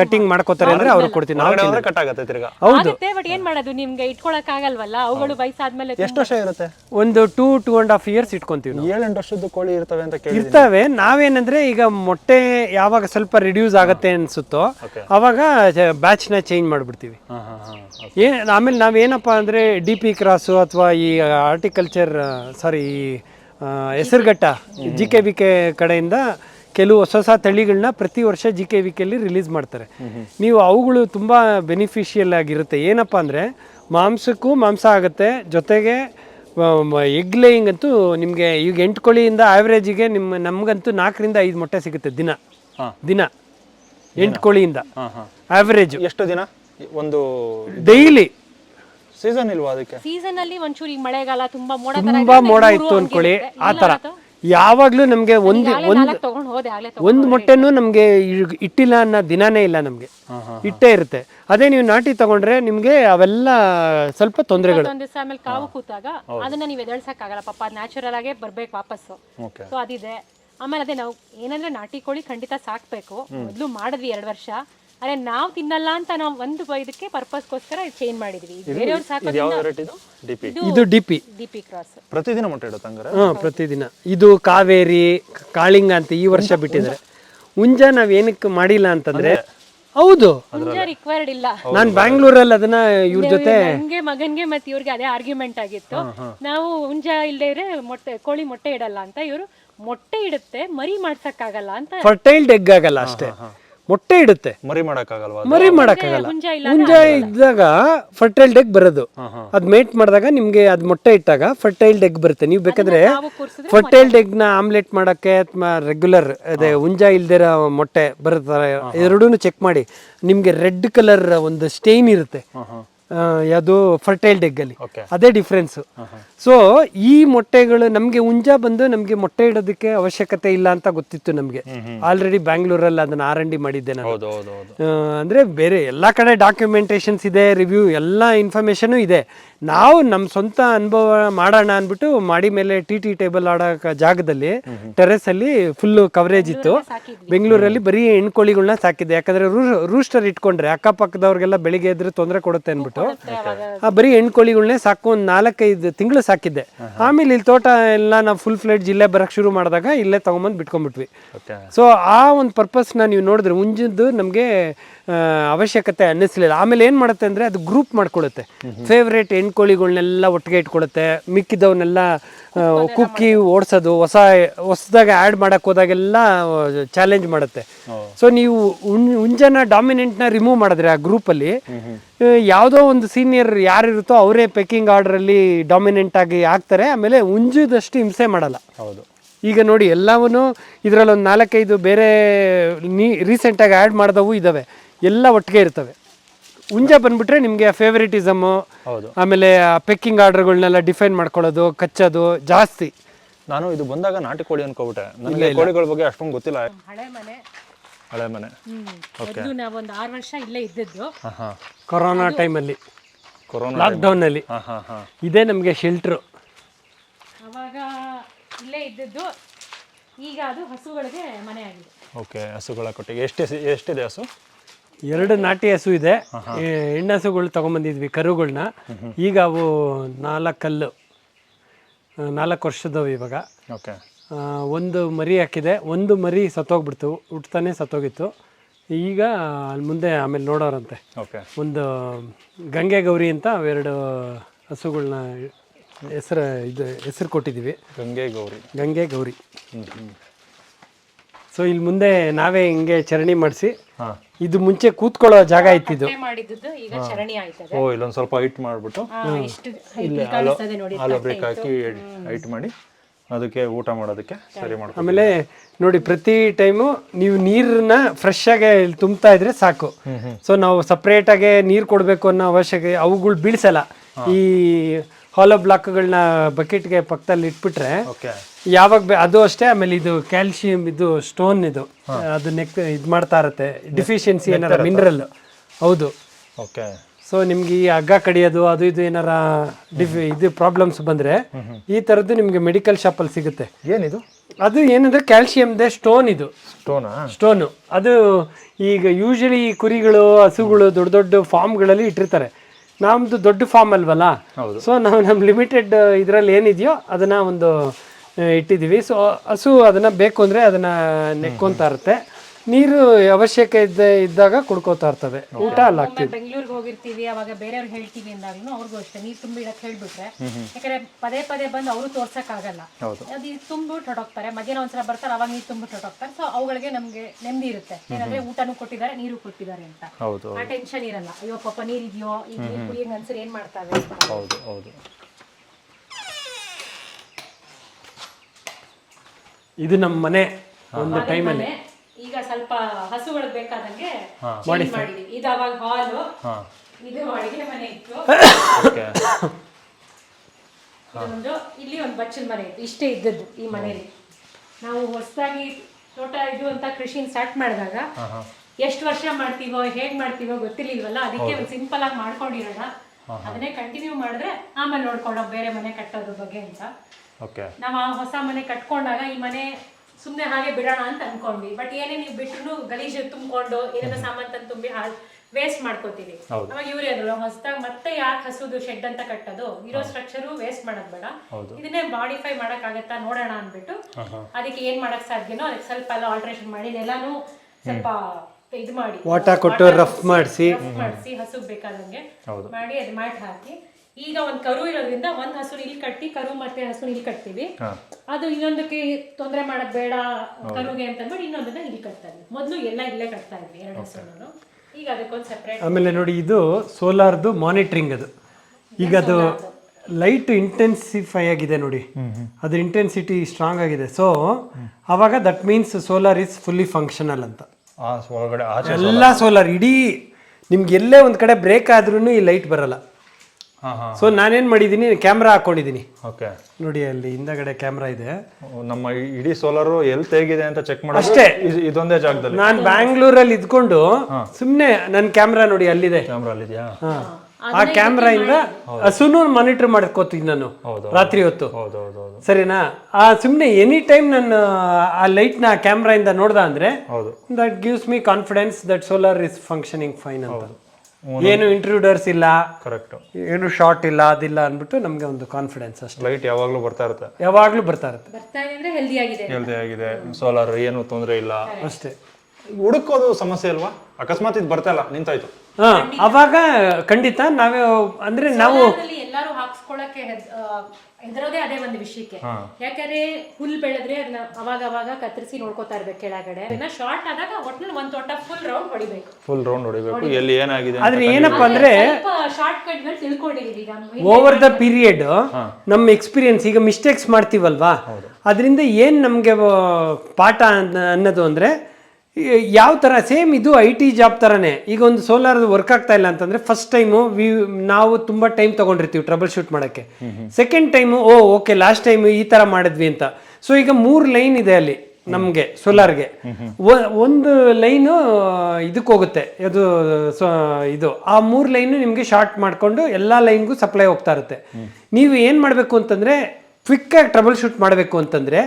ಕಟಿಂಗ್ ಮಾಡ್ಕೋತಾರೆ ಅಂದ್ರೆ ಅವ್ರು ಕೊಡ್ತೀವಿ ನಾವು ಕಟ್ ಆಗುತ್ತೆ ತಿರ್ಗಾ. ಆಗುತ್ತೆ ಬಟ್ ಏನ್ ಮಾಡೋದು? ನಿಮ್ಗೆ ಇಟ್ಕೊಳಕ್ ಆಗಲ್ವಲ್ಲ ಅವುಗಳು ವಯಸ್ಸಾದ್ಮೇಲೆ ಎಷ್ಟು ವರ್ಷ ಇರುತ್ತೆ? ಒಂದು two two and half years ಇಟ್ಕೊಂತೀವಿ ನಾವು. ಏಳೆಂಟು ವರ್ಷದ ಕೋಳಿ ಇರ್ತವೆ ಅಂತ ಇರ್ತವೆ. ನಾವೇನಂದ್ರೆ ಈಗ ಮೊಟ್ಟೆ ಯಾವಾಗ ಸ್ವಲ್ಪ ರಿಡ್ಯೂಸ್ ಆಗತ್ತೆ ಅನ್ಸುತ್ತೋ ಅವಾಗ ಬ್ಯಾಚ್ನ ಚೇಂಜ್ ಮಾಡ್ಬಿಡ್ತೀವಿ. ಹಾ ಹಾ ಹಾ ಏನ್ ಆಮೇಲೆ ನಾವೇನಪ್ಪ ಅಂದ್ರೆ ಡಿ ಪಿ ಕ್ರಾಸು ಅಥವಾ ಈ horticulture sorry Hesaraghatta G K V K ಕಡೆಯಿಂದ ಕೆಲವು ಹೊಸ ಹೊಸ ತಳಿಗಳನ್ನ ಪ್ರತಿ ವರ್ಷ ಜಿ ಕೆ ವಿ ಕೆಲಿ ರಿಲೀಸ್ ಮಾಡ್ತಾರೆ. ನೀವು ಅವುಗಳು ತುಂಬ ಬೆನಿಫಿಷಿಯಲ್ ಆಗಿರುತ್ತೆ. ಏನಪ್ಪ ಅಂದರೆ ಮಾಂಸಕ್ಕೂ ಮಾಂಸ ಆಗುತ್ತೆ. ಜೊತೆಗೆ ಎಗ್ ಲೇಯಿಂಗ್ ಅಂತೂ ನಿಮಗೆ ಈಗ ಎಂಟು ಕೋಳಿಯಿಂದ ಆವ್ರೇಜಿಗೆ ನಿಮ್ಮ ನಮಗಂತೂ ನಾಲ್ಕರಿಂದ ಐದು ಮೊಟ್ಟೆ ಸಿಗುತ್ತೆ ದಿನ. ದಿನ. ಎಂಟು ಕೋಳಿಯಿಂದ. ಆವ್ರೇಜ್ ಎಷ್ಟು ದಿನ? ಒಂದು ಡೈಲಿ ಸೀಸನ್ ಇಲ್ವಾ ಅದಕ್ಕೆ? ಸೀಸನ್ ಅಲ್ಲಿ ಒಂಚೂರು ಮಳೆಗಾಲ ತುಂಬಾ ಮೋಡ ತರ ತುಂಬಾ ಮೋಡ ಮೂರು ಇತ್ತು ಅನ್ಕೊಳ್ಳಿ. ಆತರ ಆ ನಮ್ಗೆ ಥರ. ಅದು. ಯಾವಾಗಲೂ ನಮಗೆ ಒಂದು ಒಂದು ನಾಲ್ಕು ತಗೊಂಡ್ ಹೋದೆ ಆಗ್ಲೇ ತಗೊಂಡ್ ಒಂದು ಮೊಟ್ಟೆನೂ ನಮಗೆ ಇಟ್ಟಿಲ್ಲ ಅನ್ನೋ ದಿನಾನೇ ಇಲ್ಲ ನಮಗೆ. ಇಟ್ಟೇ ಇರುತ್ತೆ. ಅದೇ ನೀವು ನಾಟಿ ತಗೊಂಡ್ರೆ ನಿಮಗೆ ಅವೆಲ್ಲ ಸ್ವಲ್ಪ ತೊಂದರೆಗಳು. ಒಂದ್ ದಿವಸ ಆಮೇಲೆ ಕಾವು ಕೂತಾಗ ಅದನ್ನ ನೀವು ಎದಳ್ಸಕ್ ಆಗಲ್ಲ ಪಾಪ ನ್ಯಾಚುರಲ್ ಆಗೇ ಬರ್ಬೇಕು ವಾಪಸ್ ಓಕೆ ಸೊ ಅದಿದೆ. ಆಮೇಲೆ ಅದೇ ನಾವು ಏನಂದ್ರೆ ನಾಟಿ ಕೋಳಿ ಖಂಡಿತ ಸಾಕ್ಬೇಕು. ಮೊದ್ಲು ಮಾಡಿದ್ವಿ ಎರಡ್ ವರ್ಷ. ಅದೇ ನಾವ್ ತಿನ್ನಲ್ಲ ಅಂತ ನಾವು ಒಂದು ಇದಕ್ಕೆ ಪರ್ಪಸ್ ಗೋಸ್ಕರ ಚೇಂಜ್ ಮಾಡಿದ್ವಿ. ಬೇರೆಯವ್ರು ಇದು ಸಾಕೋದ್ರಿಂದ ಯಾವ ವೆರೈಟಿ ಇದು? ಡಿ ಪಿ ಇದು ಡಿ ಪಿ ಡಿ ಕ್ರಾಸ್ ಪ್ರತಿದಿನ ಮೊಟ್ಟೆ ಇಡುತ್ತೆ ಹಂಗಾರೆ? ಹಾಂ ಪ್ರತಿದಿನ. ಇದು ಕಾವೇರಿ ಕ- ಕಾಳಿಂಗ ಅಂತ ಈ ವರ್ಷ ಬಿಟ್ಟಿದ್ದಾರೆ. ಹುಂಜ ನಾವ್ ಏನಕ್ಕೆ ಮಾಡಿಲ್ಲ ಅಂತಂದ್ರೆ ಹೌದು. ಹುಂಜ ರಿಕ್ವೈರ್ಡ್ ಇಲ್ಲ. ನಾನ್ ಬ್ಯಾಂಗ್ಳೂರಲ್ಲಿ ಅದನ್ನ ಇವ್ರ ಜೊತೆ ನನ್ಗೆ ಮಗನ್ಗೆ ಮತ್ತೆ ಇವ್ರಿಗೆ ಅದೇ ಆರ್ಗ್ಯುಮೆಂಟ್ ಆಗಿತ್ತು. ನಾವು ಹುಂಜ ಇಲ್ಲದೆ ಇದ್ರೆ ಮೊಟ್ಟೆ ಕೋಳಿ ಮೊಟ್ಟೆ ಇಡಲ್ಲ ಅಂತ ಇವರು ಮೊಟ್ಟೆ ಇಡುತ್ತೆ ಮರಿ ಮಾಡ್ಸಕ್ಕಾಗಲ್ಲ ಅಂತ ಫರ್ಟೈಲ್ಡ್ ಎಗ್ ಆಗಲ್ಲ ಅಷ್ಟೇ. ಮೊಟ್ಟೆ ಇಡುತ್ತೆ. ಮರಿ ಮಾಡಕ್ಕಾಗಲ್ಲ ಅದು? ಮರಿ ಮಾಡೋಕ್ಕಾಗಲ್ಲ. ಹುಂಜ ಇದ್ದಾಗ ಫರ್ಟೈಲ್ ಡೆಗ್ ಬರೋದು. ಅದ್ ಮೇಟ್ ಮಾಡಿದಾಗ ನಿಮ್ಗೆ ಅದ್ ಮೊಟ್ಟೆ ಇಟ್ಟಾಗ ಫರ್ಟೈಲ್ ಡೆಗ್ ಬರುತ್ತೆ. ನೀವು ಬೇಕಾದ್ರೆ ಫರ್ಟೈಲ್ ಡೆಗ್ನ ಆಮ್ಲೆಟ್ ಮಾಡಕ್ಕೆ ಅಥವಾ ರೆಗ್ಯುಲರ್ ಅದೇ ಹುಂಜ ಇಲ್ದಿರೋ ಮೊಟ್ಟೆ ಬರುತ್ತೆ ಎರಡೂ ಚೆಕ್ ಮಾಡಿ. ನಿಮ್ಗೆ ರೆಡ್ ಕಲರ್ ಒಂದು ಸ್ಟೇನ್ ಇರುತ್ತೆ. ಯಾವುದು ಫರ್ಟೈಲ್ ಡೆಗ್ ಅಲ್ಲಿ. ಅದೇ ಡಿಫ್ರೆನ್ಸ್ ಸೊ ಈ ಮೊಟ್ಟೆಗಳು ನಮಗೆ ಹುಂಜ ಬಂದು ನಮಗೆ ಮೊಟ್ಟೆ ಇಡೋದಕ್ಕೆ ಅವಶ್ಯಕತೆ ಇಲ್ಲ ಅಂತ ಗೊತ್ತಿತ್ತು ನಮಗೆ. ಆಲ್ರೆಡಿ ಬ್ಯಾಂಗ್ಳೂರಲ್ಲಿ ಅದನ್ನ ಆರ್ ಡಿ ಮಾಡಿದ್ದೆ ನಾನು. ಅಂದ್ರೆ ಬೇರೆ ಎಲ್ಲ ಕಡೆ ಡಾಕ್ಯುಮೆಂಟೇಶನ್ಸ್ ಇದೆ ರಿವ್ಯೂ ಎಲ್ಲ ಇನ್ಫಾರ್ಮೇಶನು ಇದೆ. ನಾವು ನಮ್ಮ ಸ್ವಂತ ಅನುಭವ ಮಾಡೋಣ ಅಂದ್ಬಿಟ್ಟು ಮಾಡಿ ಮೇಲೆ ಟಿ ಟಿ ಟೇಬಲ್ ಆಡೋ ಜಾಗದಲ್ಲಿ ಟೆರೆಸ್ ಅಲ್ಲಿ ಫುಲ್ ಕವರೇಜ್ ಇತ್ತು. ಬೆಂಗಳೂರಲ್ಲಿ ಬರೀ ಹೆಣ್ಕೋಳಿಗಳನ್ನ ಸಾಕಿದ್ದೆ. ಯಾಕಂದ್ರೆ ರೂಸ್ಟರ್ ಇಟ್ಕೊಂಡ್ರೆ ಅಕ್ಕಪಕ್ಕದವ್ರಿಗೆಲ್ಲ ಬೆಳಿಗ್ಗೆ ಎದ್ರೆ ತೊಂದರೆ ಕೊಡುತ್ತೆ ಅಂದ್ಬಿಟ್ಟು. ಆ ಬರೀ ಹೆಣ್ಕೋಳಿಗಳನ್ನೇ ಸಾಕು ಒಂದು ನಾಲ್ಕೈದು ತಿಂಗಳು ಸಾಕಿದ್ದೆ. ಆಮೇಲೆ ಇಲ್ಲಿ ತೋಟ ಎಲ್ಲ ನಾವು ಫುಲ್ ಫ್ಲೆಡ್ಜ್ ಇಲ್ಲೇ ಬರಕ್ಕೆ ಶುರು ಮಾಡಿದಾಗ ಇಲ್ಲೇ ತಗೊಂಬಂದು ಬಿಟ್ಕೊಂಡ್ಬಿಟ್ವಿ. ಸೊ ಆ ಒಂದು ಪರ್ಪಸ್ನ ನೀವು ನೋಡಿದ್ರೆ ಮುಂಜದ್ದು ನಮಗೆ ಅವಶ್ಯಕತೆ ಅನ್ನಿಸ್ಲಿಲ್ಲ. ಆಮೇಲೆ ಏನು ಮಾಡುತ್ತೆ ಅಂದರೆ ಅದು ಗ್ರೂಪ್ ಮಾಡ್ಕೊಳ್ಳುತ್ತೆ. ಫೇವ್ರೇಟ್ ಹೆಣ್ಕೋಳಿಗಳ್ನೆಲ್ಲ ಒಟ್ಟಿಗೆ ಇಟ್ಕೊಳ್ಳುತ್ತೆ ಮಿಕ್ಕಿದವನ್ನೆಲ್ಲ ಕುಕ್ಕಿ ಓಡಿಸೋದು ಹೊಸ ಹೊಸದಾಗಿ ಆ್ಯಡ್ ಮಾಡೋಕ್ಕೆ ಹೋದಾಗೆಲ್ಲ ಚಾಲೆಂಜ್ ಮಾಡುತ್ತೆ. ಸೊ ನೀವು ಉಂಜನ ಡಾಮಿನೆಂಟ್ನ ರಿಮೂವ್ ಮಾಡಿದ್ರೆ ಆ ಗ್ರೂಪಲ್ಲಿ ಯಾವುದೋ ಒಂದು ಸೀನಿಯರ್ ಯಾರಿರುತ್ತೋ ಅವರೇ ಪೆಕ್ಕಿಂಗ್ ಆರ್ಡ್ರಲ್ಲಿ ಡಾಮಿನೆಂಟ್ ಆಗಿ ಆಗ್ತಾರೆ ಆಮೇಲೆ ಉಂಜದಷ್ಟು ಹಿಂಸೆ ಮಾಡಲ್ಲ. ಹೌದು. ಈಗ ನೋಡಿ ಎಲ್ಲವೂ ಇದರಲ್ಲಿ ಒಂದು ನಾಲ್ಕೈದು ಬೇರೆ ನೀ ರೀಸೆಂಟಾಗಿ ಆ್ಯಡ್ ಮಾಡಿದವು ಇದ್ದಾವೆ ಎಲ್ಲ ಒಟ್ಟಿಗೆ ಇರ್ತವೆ. ಹುಂಜ ಬಂದ್ಬಿಟ್ರೆ ನಿಮಗೆ ಫೇವರಿಟಿಸಮು ಹೌದು. ಆಮೇಲೆ ಪೆಕ್ಕಿಂಗ್ ಆರ್ಡರ್ಗಳನ್ನೆಲ್ಲ ಡಿಫೈನ್ ಮಾಡ್ಕೊಳ್ಳೋದು ಕಚ್ಚೋದು ಜಾಸ್ತಿ. ನಾನು ಇದು ಬಂದಾಗ ನಾಟಿ ಕೋಳಿ ಅನ್ಕೋಬಿಟ್ಟೆ. ನನಗೆ ಕೋಳಿಗಳ ಬಗ್ಗೆ ಅಷ್ಟೊಂದು ಗೊತ್ತಿಲ್ಲ. ಹಳೆ ಮನೆ. ಹಳೆ ಮನೆ. ಓಕೆ ನಾವು ಒಂದು ಆರು ವರ್ಷ ಇಲ್ಲೇ ಇದ್ದದ್ದು. ಹಾಂ ಹಾಂ. ಕೊರೋನಾ ಟೈಮಲ್ಲಿ ಕೊರೋನಾ ಲಾಕ್ಡೌನಲ್ಲಿ ಹಾಂ ಹಾಂ ಹಾಂ. ಇದೇ ನಮಗೆ ಶೆಲ್ಟ್ರು ಅವಾಗ ಇಲ್ಲೇ ಇದ್ದದ್ದು. ಈಗ ಅದು ಹಸುಗಳಿಗೆ ಮನೆ ಆಗಿದೆ. ಓಕೆ ಹಸುಗಳ ಕೊಟ್ಟಿಗೆ. ಎಷ್ಟು ಎಷ್ಟಿದೆ ಹಸು? ಎರಡು ನಾಟಿ ಹಸು ಇದೆ. ಈ ಹೆಣ್ಣು ಹಸುಗಳು ತೊಗೊಂಬಂದಿದ್ವಿ ಕರುಗಳನ್ನ ಈಗ ಅವು ನಾಲ್ಕಲ್ಲು ನಾಲ್ಕು ವರ್ಷದವು ಇವಾಗ. ಒಂದು ಮರಿ ಹಾಕಿದೆ ಒಂದು ಮರಿ ಸತ್ತೋಗ್ಬಿಡ್ತು ಹುಟ್ತಾನೆ ಸತ್ತೋಗಿತ್ತು. ಈಗ ಅಲ್ಲಿ ಮುಂದೆ ಆಮೇಲೆ ನೋಡೋರಂತೆ. ಒಂದು ಗಂಗೆ ಗೌರಿ ಅಂತ ಅವೆರಡು ಹಸುಗಳನ್ನ ಹೆಸರು ಇದು ಹೆಸರು ಕೊಟ್ಟಿದ್ದೀವಿ. ಗಂಗೆ ಗೌರಿ. ಗಂಗೆ ಗೌರಿ. ಸೊ ಇಲ್ಲಿ ಮುಂದೆ ನಾವೇ ಹಿಂಗೆ ಚರಣಿ ಮಾಡಿಸಿ ಇದು ಮುಂಚೆ ಕೂತ್ಕೊಳ್ಳೋ ಜಾಗ ಇತ್ತಿದ್ದು. ಮಾಡಿದ್ದು ಈಗ ಚರಣಿ ಆಯ್ತದೆ. ಓ ಇಲ್ಲೊಂದು ಸ್ವಲ್ಪ ಹೈಟ್ ಮಾಡಿಬಿಟ್ಟು. ಆ, ಇಷ್ಟು height ಕಾಣಿಸ್ತದೆ ನೋಡಿ ಆಲೂ ಬ್ರೇಕ್ ಹಾಕಿ ಹೈಟ್ ಮಾಡಿ. ಅದಕ್ಕೆ ಊಟ ಮಾಡೋದಕ್ಕೆ ಸರಿ ಮಾಡ್ಕೊ ಆಮೇಲೆ ನೋಡಿ ಪ್ರತಿ ಟೈಮು ನೀವು ನೀರನ್ನ ಫ್ರೆಶ್ ಆಗಿ ಇಲ್ಲಿ ತುಂಬ್ತಾ ಇದ್ರೆ ಸಾಕು. ಸೊ ನಾವು ಸಪ್ರೇಟಾಗೆ ನೀರು ಕೊಡಬೇಕು ಅನ್ನೋ ಅವಶ್ಯಕ ಅವುಗಳು ಬೀಳ್ಸಲ್ಲ. ಈ ಹಾಲೋ ಬ್ಲಾಕ್ಗಳನ್ನ ಬಕೆಟ್ಗೆ ಪಕ್ಕದಲ್ಲಿ ಇಟ್ಬಿಟ್ರೆ ಓಕೆ ಯಾವಾಗ ಬೇ ಅದು ಅಷ್ಟೇ ಆಮೇಲೆ ಇದು ಕ್ಯಾಲ್ಸಿಯಂ ಇದು ಸ್ಟೋನ್ ಇದು ಅದು ನೆಕ್ ಇದು ಮಾಡ್ತಾ ಇರತ್ತೆ. ಡಿಫಿಷಿಯನ್ಸಿ ಏನಾರ ಮಿನರಲ್ ಹೌದು. ಓಕೆ. ಸೊ ನಿಮ್ಗೆ ಈ ಹಗ್ಗ ಕಡಿಯೋದು ಅದು ಇದು ಏನಾರ ಡಿಫಿ ಇದು ಪ್ರಾಬ್ಲಮ್ಸ್ ಬಂದ್ರೆ ಈ ಥರದ್ದು ನಿಮಗೆ ಮೆಡಿಕಲ್ ಶಾಪಲ್ಲಿ ಸಿಗುತ್ತೆ. ಏನಿದು? ಅದು ಏನಂದ್ರೆ ಕ್ಯಾಲ್ಸಿಯಮ್ದೆ ಸ್ಟೋನ್ ಇದು. ಸ್ಟೋನಾ ಸ್ಟೋನು ಅದು ಈಗ ಯೂಶಲಿ ಕುರಿಗಳು ಹಸುಗಳು ದೊಡ್ಡ ದೊಡ್ಡ ಫಾರ್ಮ್ಗಳಲ್ಲಿ ಇಟ್ಟಿರ್ತಾರೆ. ನಮ್ದು ದೊಡ್ಡ ಫಾರ್ಮ್ ಅಲ್ವಲ್ಲ. ಸೊ ನಾವು ನಮ್ಮ ಲಿಮಿಟೆಡ್ ಇದರಲ್ಲಿ ಏನಿದೆಯೋ ಅದನ್ನ ಒಂದು ಇಟ್ಟಿದ್ದೀವಿ. ಸೊ ಹಸು ಅದನ್ನು ಬೇಕು ಅಂದರೆ ಅದನ್ನು ನೆಕ್ಕೊಂತಾ ಇರುತ್ತೆ. ನೀರು ಅವಶ್ಯಕ ಇದ್ದ ಇದ್ದಾಗ ಕುಡ್ಕೋತಾ ಇರ್ತವೆ. ಊಟ ಅಲ್ಲ ಬೆಂಗಳೂರಿಗೆ ಹೋಗಿರ್ತೀವಿ ಅವಾಗ ಬೇರೆಯವ್ರು ಹೇಳ್ತೀವಿ ಅಂದಾಗ್ಲೂ ಅವ್ರಿಗೂ ಅಷ್ಟೇ. ನೀರು ತುಂಬಿ ಇಡಕ್ಕೆ ಹೇಳ್ಬಿಟ್ರೆ ಯಾಕಂದ್ರೆ ಪದೇ ಪದೇ ಬಂದು ಅವರು ತೋರ್ಸಕ್ ಆಗಲ್ಲ. ಹೌದು. ಅದು ತುಂಬಿಟ್ಟು ಹೊಟ್ಟೋಗ್ತಾರೆ ಮಧ್ಯಾಹ್ನ ಒಂದ್ಸಲ ಬರ್ತಾರೆ ಅವಾಗ ನೀರು ತುಂಬಿಟ್ಟು ಹೊಟ್ಟೋಗ್ತಾರೆ ಸೊ ಅವುಗಳಿಗೆ ನಮ್ಗೆ ನೆಮ್ಮದಿ ಇರುತ್ತೆ. ಏನಂದ್ರೆ ಊಟನೂ ಕೊಟ್ಟಿದ್ದಾರೆ ನೀರು ಕೊಟ್ಟಿದ್ದಾರೆ ಅಂತ. ಹೌದು ಆ ಟೆನ್ಷನ್ ಇರಲ್ಲ. ಅಯ್ಯೋ ಪಾಪ ನೀರಿದೆಯೋ ಇದೆಯೋ ನೀರು ಕುಡಿಯಂಗ್ ಅನ್ಸರ್ ಏನ್ ಮಾಡ್ತಾವೆ ಅಂತ. ಹೌದು ಹೌದು ಇದು ನಮ್ಮ ಮನೆ ಒಂದು ಟೈಮಲ್ಲಿ ಈಗ ಸ್ವಲ್ಪ ಹಸುಗಳು ಬೇಕಾದಂಗೆ ಮಾಡಿ ಇದು ಅವಾಗ ಹಾಲು ಇದು ಅಡಿಗೆ ಮನೆ ಇತ್ತು. ಒಂದು ಇಲ್ಲಿ ಒಂದು ಬಚ್ಚಲ ಮನೆ ಇತ್ತು ಇಷ್ಟೇ ಇದ್ದದ್ದು ಈ ಮನೆಯಲ್ಲಿ. ನಾವು ಹೊಸದಾಗಿ ತೋಟ ಇದು ಅಂತ ಕೃಷಿನ ಸ್ಟಾರ್ಟ್ ಮಾಡಿದಾಗ ಎಷ್ಟು ವರ್ಷ ಮಾಡ್ತೀವೋ ಹೇಗ್ ಮಾಡ್ತೀವೋ ಗೊತ್ತಿರ್ಲಿಲ್ವಲ್ಲ? ಅದಕ್ಕೆ ಒಂದು ಸಿಂಪಲ್ ಆಗಿ ಮಾಡ್ಕೊಂಡಿರೋಣ. ಅದನ್ನೇ ಕಂಟಿನ್ಯೂ ಮಾಡಿದ್ರೆ ಆಮೇಲೆ ನೋಡ್ಕೊಳ್ಳೋ ಬೇರೆ ಮನೆ ಕಟ್ಟೋದ್ರ ಬಗ್ಗೆ ಅಂತ. ನಾವು ಆ ಹೊಸ ಮನೆ ಕಟ್ಕೊಂಡಾಗ ಈ ಮನೆ ಸುಮ್ಮನೆ ಹಾಗೆ ಬಿಡೋಣ ಅಂತ ಅನ್ಕೊಂಡ್ವಿ. ಬಟ್ ಏನೇ ನೀವು ಬಿಟ್ರು ಗಲೀಜು ತುಂಬಿಕೊಂಡು ಏನೇನೋ ಸಾಮಾನ್ ತಂದು ತುಂಬಿ ವೇಸ್ಟ್ ಮಾಡ್ಕೋತೀವಿ. ಅವಾಗ ಇವ್ರು ಹೇಳಿದ್ರು ಹೊಸದಾಗ ಮತ್ತೆ ಯಾಕೆ ಹಸುದು ಶೆಡ್ ಅಂತ ಕಟ್ಟೋದು? ಇರೋ ಸ್ಟ್ರಕ್ಚರು ವೇಸ್ಟ್ ಮಾಡೋದ್ ಬೇಡ. ಇದನ್ನೇ ಮಾಡಿಫೈ ಮಾಡಕ್ ಆಗತ್ತಾ ನೋಡೋಣ ಅಂದ್ಬಿಟ್ಟು ಅದಕ್ಕೆ ಏನ್ ಮಾಡಕ್ ಸಾಧ್ಯನೋ ಅದಕ್ಕೆ ಸ್ವಲ್ಪ ಎಲ್ಲ ಆಲ್ಟ್ರೇಷನ್ ಮಾಡಿ ಎಲ್ಲಾನು ಸ್ವಲ್ಪ ಇದು ಮಾಡಿ ವಾಟ ಕೊಟ್ಟು ರಫ್ ಮಾಡಿಸಿ. ಮಾಡಿಸಿ ಹಸುಗ್ ಬೇಕಾದಂಗೆ. ಮಾಡಿ ಅದು ಮಾಡಿ ಹಾಕಿ ಈಗ ಒಂದ್ ಕರು ಇರೋದ್ರಿಂದ ಒಂದ್ ಹಸು ಇಲ್ಲಿ ಕಟ್ಟಿ ಕರು ಮತ್ತೆ ಹಸು ಇಲ್ಲಿ ಕಟ್ತೀವಿ. ಅದು ಇನ್ನೊಂದಕ್ಕೆ ತೊಂದರೆ ಮಾಡಕ್ ಬೇಡ ಕರುಗೆ ಅಂತ ಅಂದ್ಬಿಟ್ಟು ಇನ್ನೊಂದನ್ನ ಇಲ್ಲಿ ಕಟ್ತಾ ಇದ್ವಿ. ಮೊದಲು ಎಲ್ಲ ಇಲ್ಲೇ ಕಟ್ತಾ ಇದ್ವಿ ಎರಡು ಹಸುನು ಈಗ ಅದಕ್ಕೊಂದು ಸೆಪರೇಟ್ ಆಮೇಲೆ ನೋಡಿ ಇದು ಸೋಲಾರ್ದು ಮಾನಿಟ್ರಿಂಗ್ ಅದು. ಈಗ ಅದು ಲೈಟ್ ಇಂಟೆನ್ಸಿಫೈ ಆಗಿದೆ ನೋಡಿ. ಅದ್ರ ಇಂಟೆನ್ಸಿಟಿ ಸ್ಟ್ರಾಂಗ್ ಆಗಿದೆ. ಸೊ ಅವಾಗ that means solar is fully functional ಅಂತ. ಆ ಒಳಗಡೆ ಆಚೆ ಎಲ್ಲ ಸೋಲಾರ್ ಇಡೀ ನಿಮ್ಗೆ ಎಲ್ಲೇ ಒಂದು ಕಡೆ ಬ್ರೇಕ್ ಆದ್ರೂ ಈ ಲೈಟ್ ಬರಲ್ಲ. ಸೊ ನಾನೇನ್ ಮಾಡಿದೀನಿ ಕ್ಯಾಮ್ರಾ ಹಾಕೊಂಡಿದೀನಿ ಓಕೆ ನೋಡಿ ಅಲ್ಲಿ ಹಿಂದಗಡೆ ಕ್ಯಾಮ್ರಾ ಇದೆ. ನಮ್ಮ ಇಡೀ ಸೋಲಾರು ಎಲ್ಲಿ ತೆಗಿದೆ ಅಂತ ಚೆಕ್ ಮಾಡಿ ಅಷ್ಟೇ. ಇದೊಂದೇ ಜಾಗದಲ್ಲಿ. ನಾನು ಬ್ಯಾಂಗ್ಳೂರಲ್ಲಿ ಇದ್ಕೊಂಡು ಸುಮ್ಮನೆ ನನ್ನ ಕ್ಯಾಮ್ರಾ ನೋಡಿ ಅಲ್ಲಿದೆ. ಕ್ಯಾಮ್ರಾ ಅಲ್ಲಿದೆಯಾ? ಹಾ. ಆ ಕ್ಯಾಮ್ರಾ ಇಂದ ಹಸುನು ಮಾನಿಟರ್ ಮಾಡ್ಕೋತೀನಿ ನಾನು ಹೌದು. ರಾತ್ರಿ ಹೊತ್ತು. ಹೌದು ಹೌದು ಹೌದು. ಸರಿನಾ? ಆ ಸುಮ್ಮನೆ ಎನಿ ಟೈಮ್ ನಾನು ಆ ಲೈಟ್ನ ಕ್ಯಾಮ್ರಾ ಇಂದ ನೋಡ್ದ ಅಂದ್ರೆ ಹೌದು. That gives me confidence that solar is functioning fine ಅಂತ. ಏನು ಇಂಟ್ರೂಡರ್ಸ್ ಇಲ್ಲ. ಕರೆಕ್ಟ್ ಏನು ಶಾರ್ಟ್ ಇಲ್ಲ ಅದಿಲ್ಲ ಅಂದ್ಬಿಟ್ಟು ನಮಗೆ ಒಂದು ಕಾನ್ಫಿಡೆನ್ಸ್ ಅಷ್ಟೇ. ಲೈಟ್ ಯಾವಾಗಲೂ ಬರ್ತಾ ಇರುತ್ತೆ. ಯಾವಾಗಲೂ ಬರ್ತಾ ಇರುತ್ತೆ. ಬರ್ತಾ ಇದೆ ಅಂದ್ರೆ ಹೆಲ್ದಿ ಆಗಿದೆ. ಹೆಲ್ದಿ ಆಗಿದೆ. ಸೋಲಾರ್ ಏನು ತೊಂದರೆ ಇಲ್ಲ. ಅಷ್ಟೇ. ಹುಡುಕೋದು ಸಮಸ್ಯೆ ಅಲ್ವಾ? ಅಕಸ್ಮಾತ್ ಇದು ಬರ್ತಾ ಇಲ್ಲ ನಿಂತಾಯ್ತು. ಹಾ ಅವಾಗ ಖಂಡಿತ ನಾವೇ ಅಂದ್ರೆ ನಾವು ಎಲ್ಲರೂ ಹಾಕ್ಸ್ಕೊಳಕ್ಕೆ ಹೆದರೋದೇ ಅದೇ ಒಂದು ವಿಷಯಕ್ಕೆ. ಯಾಕಂದ್ರೆ ಹುಲ್ ಬೆಳೆದ್ರೆ ಅದನ್ನ ಅವಾಗ ಅವಾಗ ಕತ್ತರಿಸಿ ನೋಡ್ಕೋತಾ ಇರ್ಬೇಕು ಕೆಳಗಡೆ. ಅದನ್ನ ಶಾರ್ಟ್ ಆದಾಗ ಒಟ್ನಲ್ಲಿ ಒಂದ್ ತೋಟ ಫುಲ್ ರೌಂಡ್ ಹೊಡಿಬೇಕು. ಫುಲ್ ರೌಂಡ್ ಹೊಡಿಬೇಕು. ಎಲ್ಲಿ ಏನಾಗಿದೆ ಆದ್ರೆ ಏನಪ್ಪಾ ಅಂದ್ರೆ ಸ್ವಲ್ಪ ಶಾರ್ಟ್ ಕಟ್ಗಳು ತಿಳ್ಕೊಂಡಿದೀವಿ ಈಗ ಓವರ್ ದ ಪೀರಿಯಡ್ ನಮ್ಮ ಎಕ್ಸ್ಪೀರಿಯನ್ಸ್ ಈಗ ಮಿಸ್ಟೇಕ್ಸ್ ಮಾಡ್ತೀವಲ್ವಾ? ಅದರಿಂದ ಏನ್ ನಮ್ಗೆ ಪಾಠ ಅನ್ನ- ಅನ್ನೋದು ಅಂದರೆ ಯಾವ ಥರ ಸೇಮ್ ಇದು ಐ ಟಿ ಜಾಬ್ ಥರನೇ ಈಗ ಒಂದು ಸೋಲಾರ್ ವರ್ಕ್ ಆಗ್ತಾ ಇಲ್ಲ ಅಂತಂದರೆ ಫಸ್ಟ್ ಟೈಮು ವಿ ನಾವು ತುಂಬ ಟೈಮ್ ತೊಗೊಂಡಿರ್ತೀವಿ ಟ್ರಬಲ್ ಶೂಟ್ ಮಾಡೋಕ್ಕೆ second time oh okay last time ಈ ಥರ ಮಾಡಿದ್ವಿ ಅಂತ. ಸೊ ಈಗ ಮೂರು ಲೈನ್ ಇದೆ ಅಲ್ಲಿ ನಮಗೆ ಸೋಲಾರ್ಗೆ ಒಂದು ಲೈನು ಇದಕ್ಕೆ ಹೋಗುತ್ತೆ. ಅದು ಸೊ ಇದು. ಆ ಮೂರು ಲೈನು ನಿಮಗೆ ಶಾರ್ಟ್ ಮಾಡಿಕೊಂಡು ಎಲ್ಲ ಲೈನ್ಗೂ ಸಪ್ಲೈ ಹೋಗ್ತಾ ಇರುತ್ತೆ. ನೀವು ಏನು ಮಾಡಬೇಕು ಅಂತಂದರೆ ಕ್ವಿಕ್ಕಾಗಿ ಟ್ರಬಲ್ ಶೂಟ್ ಮಾಡಬೇಕು ಅಂತಂದರೆ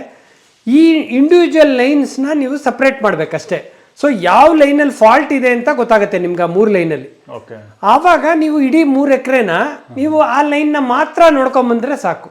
ಈ ಇಂಡಿವಿಜುವಲ್ ಲೈನ್ಸ್ನ ನೀವು ಸಪ್ರೇಟ್ ಮಾಡಬೇಕಷ್ಟೇ. ಸೊ ಯಾವ ಲೈನಲ್ಲಿ ಫಾಲ್ಟ್ ಇದೆ ಅಂತ ಗೊತ್ತಾಗುತ್ತೆ ನಿಮ್ಗೆ ಆ ಮೂರು ಲೈನಲ್ಲಿ ಓಕೆ ಆವಾಗ ನೀವು ಇಡೀ ಮೂರು ಎಕರೆನ ನೀವು ಆ ಲೈನ್ನ ಮಾತ್ರ ನೋಡ್ಕೊಂಬಂದ್ರೆ ಸಾಕು.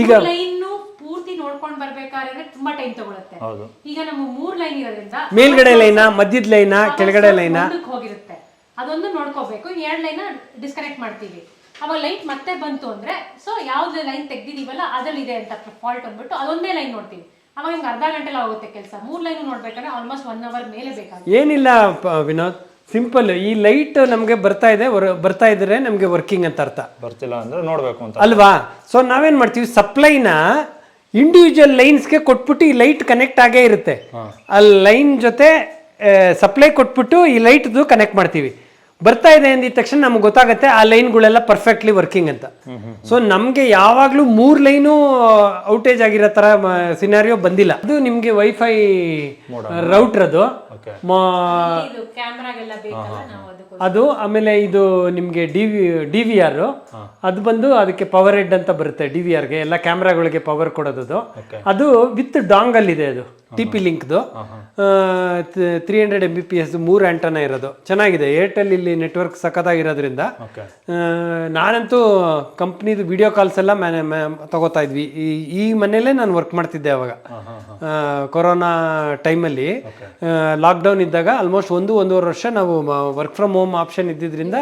ಈಗ ಲೈನ್ ಪೂರ್ತಿ ನೋಡ್ಕೊಂಡ್ ಬರ್ಬೇಕಾದ್ರೆ ತುಂಬಾ ಟೈಮ್ ತಗೊಳುತ್ತೆ. ಹೌದು. ಈಗ ನಮ್ಮ ಮೂರ್ ಲೈನ್ ಇರೋದ್ರಿಂದ ಮೇಲ್ಗಡೆ ಲೈನ ಮಧ್ಯದ ಲೈನ ಕೆಳಗಡೆ ಲೈನ್ ಹೋಗಿರುತ್ತೆ. ಅದೊಂದು ನೋಡ್ಕೋಬೇಕು. ಎರಡು ಎರಡ್ ಲೈನ್ ಡಿಸ್ಕನೆಕ್ಟ್ ಮಾಡ್ತೀವಿ. ಅವಾಗ ಲೈಟ್ ಮತ್ತೆ ಬಂತು ಅಂದ್ರೆ ಸೊ ಯಾವ್ದು ಲೈನ್ ತೆಗ್ದಿದೀವಲ್ಲ ಅದ್ರಲ್ಲಿ ಇದೆ ಅಂತ ಫಾಲ್ಟ್ ಅಂದ್ಬಿಟ್ಟು ಅದೊಂದೇ ಲೈನ್ ನೋಡ್ತೀವಿ. ಅವಾಗ ನಿಮ್ಗೆ ಅರ್ಧ ಗಂಟೆಲ್ಲ ಆಗುತ್ತೆ ಕೆಲಸ. ಮೂರ್ ಲೈನ್ ನೋಡ್ಬೇಕಂದ್ರೆ ಆಲ್ಮೋಸ್ಟ್ ಒನ್ ಅವರ್ ಮೇಲೆ ಬೇಕಾಗುತ್ತೆ. ಏನಿಲ್ಲ ಪ- ವಿನೋದ್. ಸಿಂಪಲ್ ಈ ಲೈಟ್ ನಮಗೆ ಬರ್ತಾ ಇದೆ ವರ್- ಬರ್ತಾ ಇದ್ರೆ ನಮಗೆ ವರ್ಕಿಂಗ್ ಅಂತ ಅರ್ಥ. ಬರ್ತಿಲ್ಲ ಅಂದ್ರೆ ನೋಡ್ಬೇಕು ಅಂತ. ಅಲ್ವಾ? ಸೊ ನಾವೇನ್ ಮಾಡ್ತೀವಿ? ಸಪ್ಲೈನ ಇಂಡಿವಿಜುವಲ್ ಲೈನ್ಸ್ಗೆ ಕೊಟ್ಬಿಟ್ಟು ಈ ಲೈಟ್ ಕನೆಕ್ಟ್ ಆಗೇ ಇರುತ್ತೆ. ಆ ಲೈನ್ ಜೊತೆ ಸಪ್ಲೈ ಕೊಟ್ಬಿಟ್ಟು ಈ ಲೈಟ್ದು ಕನೆಕ್ಟ್ ಮಾಡ್ತೀವಿ. ಬರ್ತಾ ಇದೆ ಅಂದಿದ ತಕ್ಷಣ ನಮ್ಗೆ ಗೊತ್ತಾಗುತ್ತೆ ಆ ಲೈನ್ಗಳೆಲ್ಲ ಪರ್ಫೆಕ್ಟ್ಲಿ ವರ್ಕಿಂಗ್ ಅಂತ. ಸೊ ನಮಗೆ ಯಾವಾಗಲೂ ಮೂರು ಲೈನು ಔಟೇಜ್ ಆಗಿರೋ ಥರ ಸಿನಾರಿಯೋ ಬಂದಿಲ್ಲ. ಅದು ನಿಮಗೆ ವೈಫೈ ರೌಟ್ರ್ ಅದು. ಓಕೆ ಇದು ಕ್ಯಾಮ್ರಾಗೆಲ್ಲ ಬೇಕಲ್ಲ ನಾವು ಅದಕ್ಕೆ ಅದು ಆಮೇಲೆ ಇದು ನಿಮಗೆ D V D V R ಅದು ಬಂದು ಅದಕ್ಕೆ ಪವರ್ ಹೆಡ್ ಅಂತ ಬರುತ್ತೆ ಡಿ ವಿ ಆರ್ಗೆ ಎಲ್ಲ ಕ್ಯಾಮ್ರಾಗಳಿಗೆ ಪವರ್ ಕೊಡೋದು ಅದು. ವಿತ್ ಡಾಂಗಲ್ ಇದೆ ಅದು. T P ಲಿಂಕ್ದು three hundred M B P S ಮೂರು ಆ್ಯಂಟನ ಇರೋದು. ಚೆನ್ನಾಗಿದೆ. ಏರ್ಟೆಲ್ ಇಲ್ಲಿ ನೆಟ್ವರ್ಕ್ ಸಖತ್ತಾಗಿರೋದ್ರಿಂದ. ನಾನಂತೂ ಕಂಪ್ನಿದು ವಿಡಿಯೋ ಕಾಲ್ಸ್ ಎಲ್ಲ ಮ್ಯಾನೆ ತಗೋತಾ ಇದ್ವಿ. ಈ ಈ ಮನೇಲೇ ನಾನು ವರ್ಕ್ ಮಾಡ್ತಿದ್ದೆ ಅವಾಗ. ಆ, ಕೊರೋನಾ ಟೈಮಲ್ಲಿ ಲಾಕ್ಡೌನ್ ಇದ್ದಾಗ ಆಲ್ಮೋಸ್ಟ್ ಒಂದು ಒಂದೂವರೆ ವರ್ಷ ನಾವು ವರ್ಕ್ ಫ್ರಮ್ ಹೋಮ್ ಆಪ್ಷನ್ ಇದ್ದಿದ್ರಿಂದ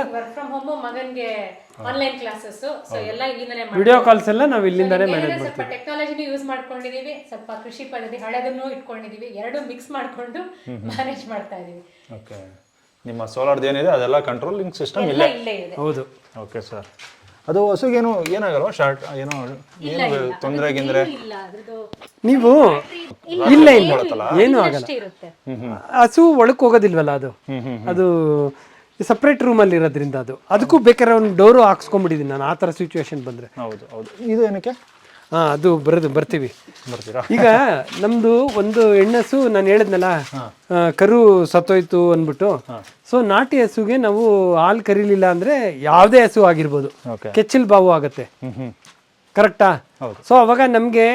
ಆನ್ಲೈನ್ ಕ್ಲಾಸಸ್ ಸೊ ಎಲ್ಲ ಇಲ್ಲಿಂದನೇ ಮಾಡ್ತೀವಿ. ವಿಡಿಯೋ ಕಾಲ್ಸ್ ಎಲ್ಲ ನಾವು ಇಲ್ಲಿಂದಾನೇ ಮ್ಯಾನೇಜ್ ಸ್ವಲ್ಪ ಟೆಕ್ನಾಲಜಿನೂ ಯೂಸ್ ಮಾಡ್ಕೊಂಡಿದೀವಿ. ಸ್ವಲ್ಪ ಕೃಷಿ ಪದ್ಧತಿ ಹಳೆದನ್ನು ಇಟ್ಕೊಂಡಿದೀವಿ. ಎರಡು ಮಿಕ್ಸ್ ಮಾಡ್ಕೊಂಡು ಮ್ಯಾನೇಜ್ ಮಾಡ್ತಾ ಇದೀವಿ. ಓಕೆ ನಿಮ್ಮ ಸೋಲಾರ್ದು ಏನಿದೆ ಅದೆಲ್ಲ ಕಂಟ್ರೋಲಿಂಗ್ ಸಿಸ್ಟಮ್ ಇಲ್ಲ? ಇದೆ. ಹೌದು. ಓಕೆ ಸರ್ ಅದು ಹಸುಗೇನು ಏನಾಗಲ್ವಾ? ಶಾರ್ಟ್ ಏನೋ ಏನು ತೊಂದರೆ ಗಿಂದ್ರೆ ನೀವು ಇಲ್ಲ. ಇಲ್ಲ ಏನು ಆಗಲ್ಲ. ಹಸು ಒಳಕ್ ಹೋಗೋದಿಲ್ವಲ್ಲ ಅದು? ಅದು ಸಪ್ರೇಟ್ ರೂಮಲ್ಲಿ ಇರೋದ್ರಿಂದ ಅದು. ಅದಕ್ಕೂ ಬೇಕಾದ್ರೆ ಒಂದು ಡೋರು ಹಾಕ್ಸ್ಕೊಂಡ್ಬಿಟ್ಟಿದ್ದೀನಿ ನಾನು ಆ ಥರ ಸಿಚುವೇಶನ್ ಬಂದರೆ. ಹೌದು ಹೌದು. ಇದು ಏನಕ್ಕೆ? ಹಾಂ ಅದು ಬರೋದು ಬರ್ತೀವಿ. ಬರ್ತೀರಾ? ಈಗ ನಮ್ದು ಒಂದು ಹೆಣ್ಣಸು ನಾನು ಹೇಳಿದ್ನಲ್ಲ ಕರು ಸತ್ತೋಯ್ತು ಅಂದ್ಬಿಟ್ಟು. ಸೊ ನಾಟಿ ಹಸುಗೆ ನಾವು ಹಾಲು ಕರೀಲಿಲ್ಲ ಅಂದ್ರೆ ಯಾವುದೇ ಹಸು ಆಗಿರ್ಬೋದು. ಕೆಚ್ಚಿಲ್ ಬಾವು ಆಗುತ್ತೆ. ಕರೆಕ್ಟಾ. ಸೊ ಅವಾಗ ನಮಗೆ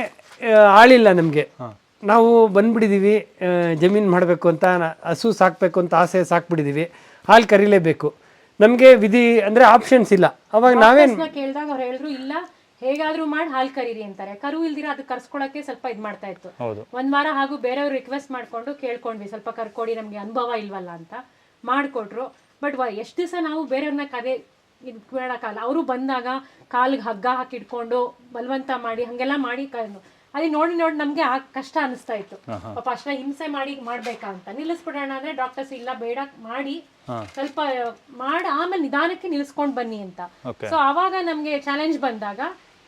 ಆಳಿಲ್ಲ ನಮಗೆ. ನಾವು ಬಂದ್ಬಿಡಿದೀವಿ ಜಮೀನು ಮಾಡಬೇಕು ಅಂತ ಹಸು ಸಾಕಬೇಕು ಅಂತ ಆಸೆ ಸಾಕ್ಬಿಟ್ಟಿದೀವಿ. ಹಾಲು ಕರಿಲೇಬೇಕು. ನಮಗೆ ವಿಧಿ ಅಂದರೆ ಆಪ್ಷನ್ಸ್ ಇಲ್ಲ. ಅವಾಗ ನಾವೇನು ಕೇಳಿದಾಗ ಅವ್ರು ಹೇಳಿದ್ರು ಇಲ್ಲ ಹೇಗಾದ್ರೂ ಮಾಡಿ ಹಾಲ್ ಕರೀರಿ ಅಂತಾರೆ. ಕರು ಇಲ್ದಿರ ಅದು ಕರ್ಸ್ಕೊಳಕ್ಕೆ ಸ್ವಲ್ಪ ಇದ್ ಮಾಡ್ತಾ ಇತ್ತು. ಒಂದು ಒಂದ್ ವಾರ ಹಾಗೂ ಬೇರೆಯವ್ರು ರಿಕ್ವೆಸ್ಟ್ ಮಾಡ್ಕೊಂಡು ಕೇಳ್ಕೊಂಡ್ವಿ ಸ್ವಲ್ಪ ಕರ್ಕೊಡಿ ನಮ್ಗೆ ಅನುಭವ ಇಲ್ವಲ್ಲ ಅಂತ. ಮಾಡ್ಕೊಟ್ರು. ಬಟ್ ಎಷ್ಟು ದಿವಸ ನಾವು ಬೇರೆಯವ್ರನ್ನ ಕರೆ ಇದು ಬೇಡಕ್ಕಾಗಲ್ಲ ಅವರು ಬಂದಾಗ ಕಾಲಿಗೆ ಹಗ್ಗ ಹಾಕಿ ಇಟ್ಕೊಂಡು ಬಲವಂತ ಮಾಡಿ ಹಾಗೆಲ್ಲ ಮಾಡಿ ಅದನ್ನ ನೋಡಿ ನೋಡಿ ನಮ್ಗೆ ಆ ಕಷ್ಟ ಅನಿಸ್ತಾ ಇತ್ತು. ಪಾಪ ಅಷ್ಟ ಹಿಂಸೆ ಮಾಡಿ ಮಾಡ್ಬೇಕಾ ಅಂತ. ನಿಲ್ಲಿಸ್ಬಿಡೋಣ ಅಂದ್ರೆ ಡಾಕ್ಟರ್ಸ್ ಇಲ್ಲ ಬೇಡ ಮಾಡಿ. ಸ್ವಲ್ಪ ಮಾಡಿ ಆಮೇಲೆ ನಿಧಾನಕ್ಕೆ ನಿಲ್ಲಿಸ್ಕೊಂಡ್ ಬನ್ನಿ ಅಂತ. ಸೊ ಅವಾಗ ನಮ್ಗೆ ಚಾಲೆಂಜ್ ಬಂದಾಗ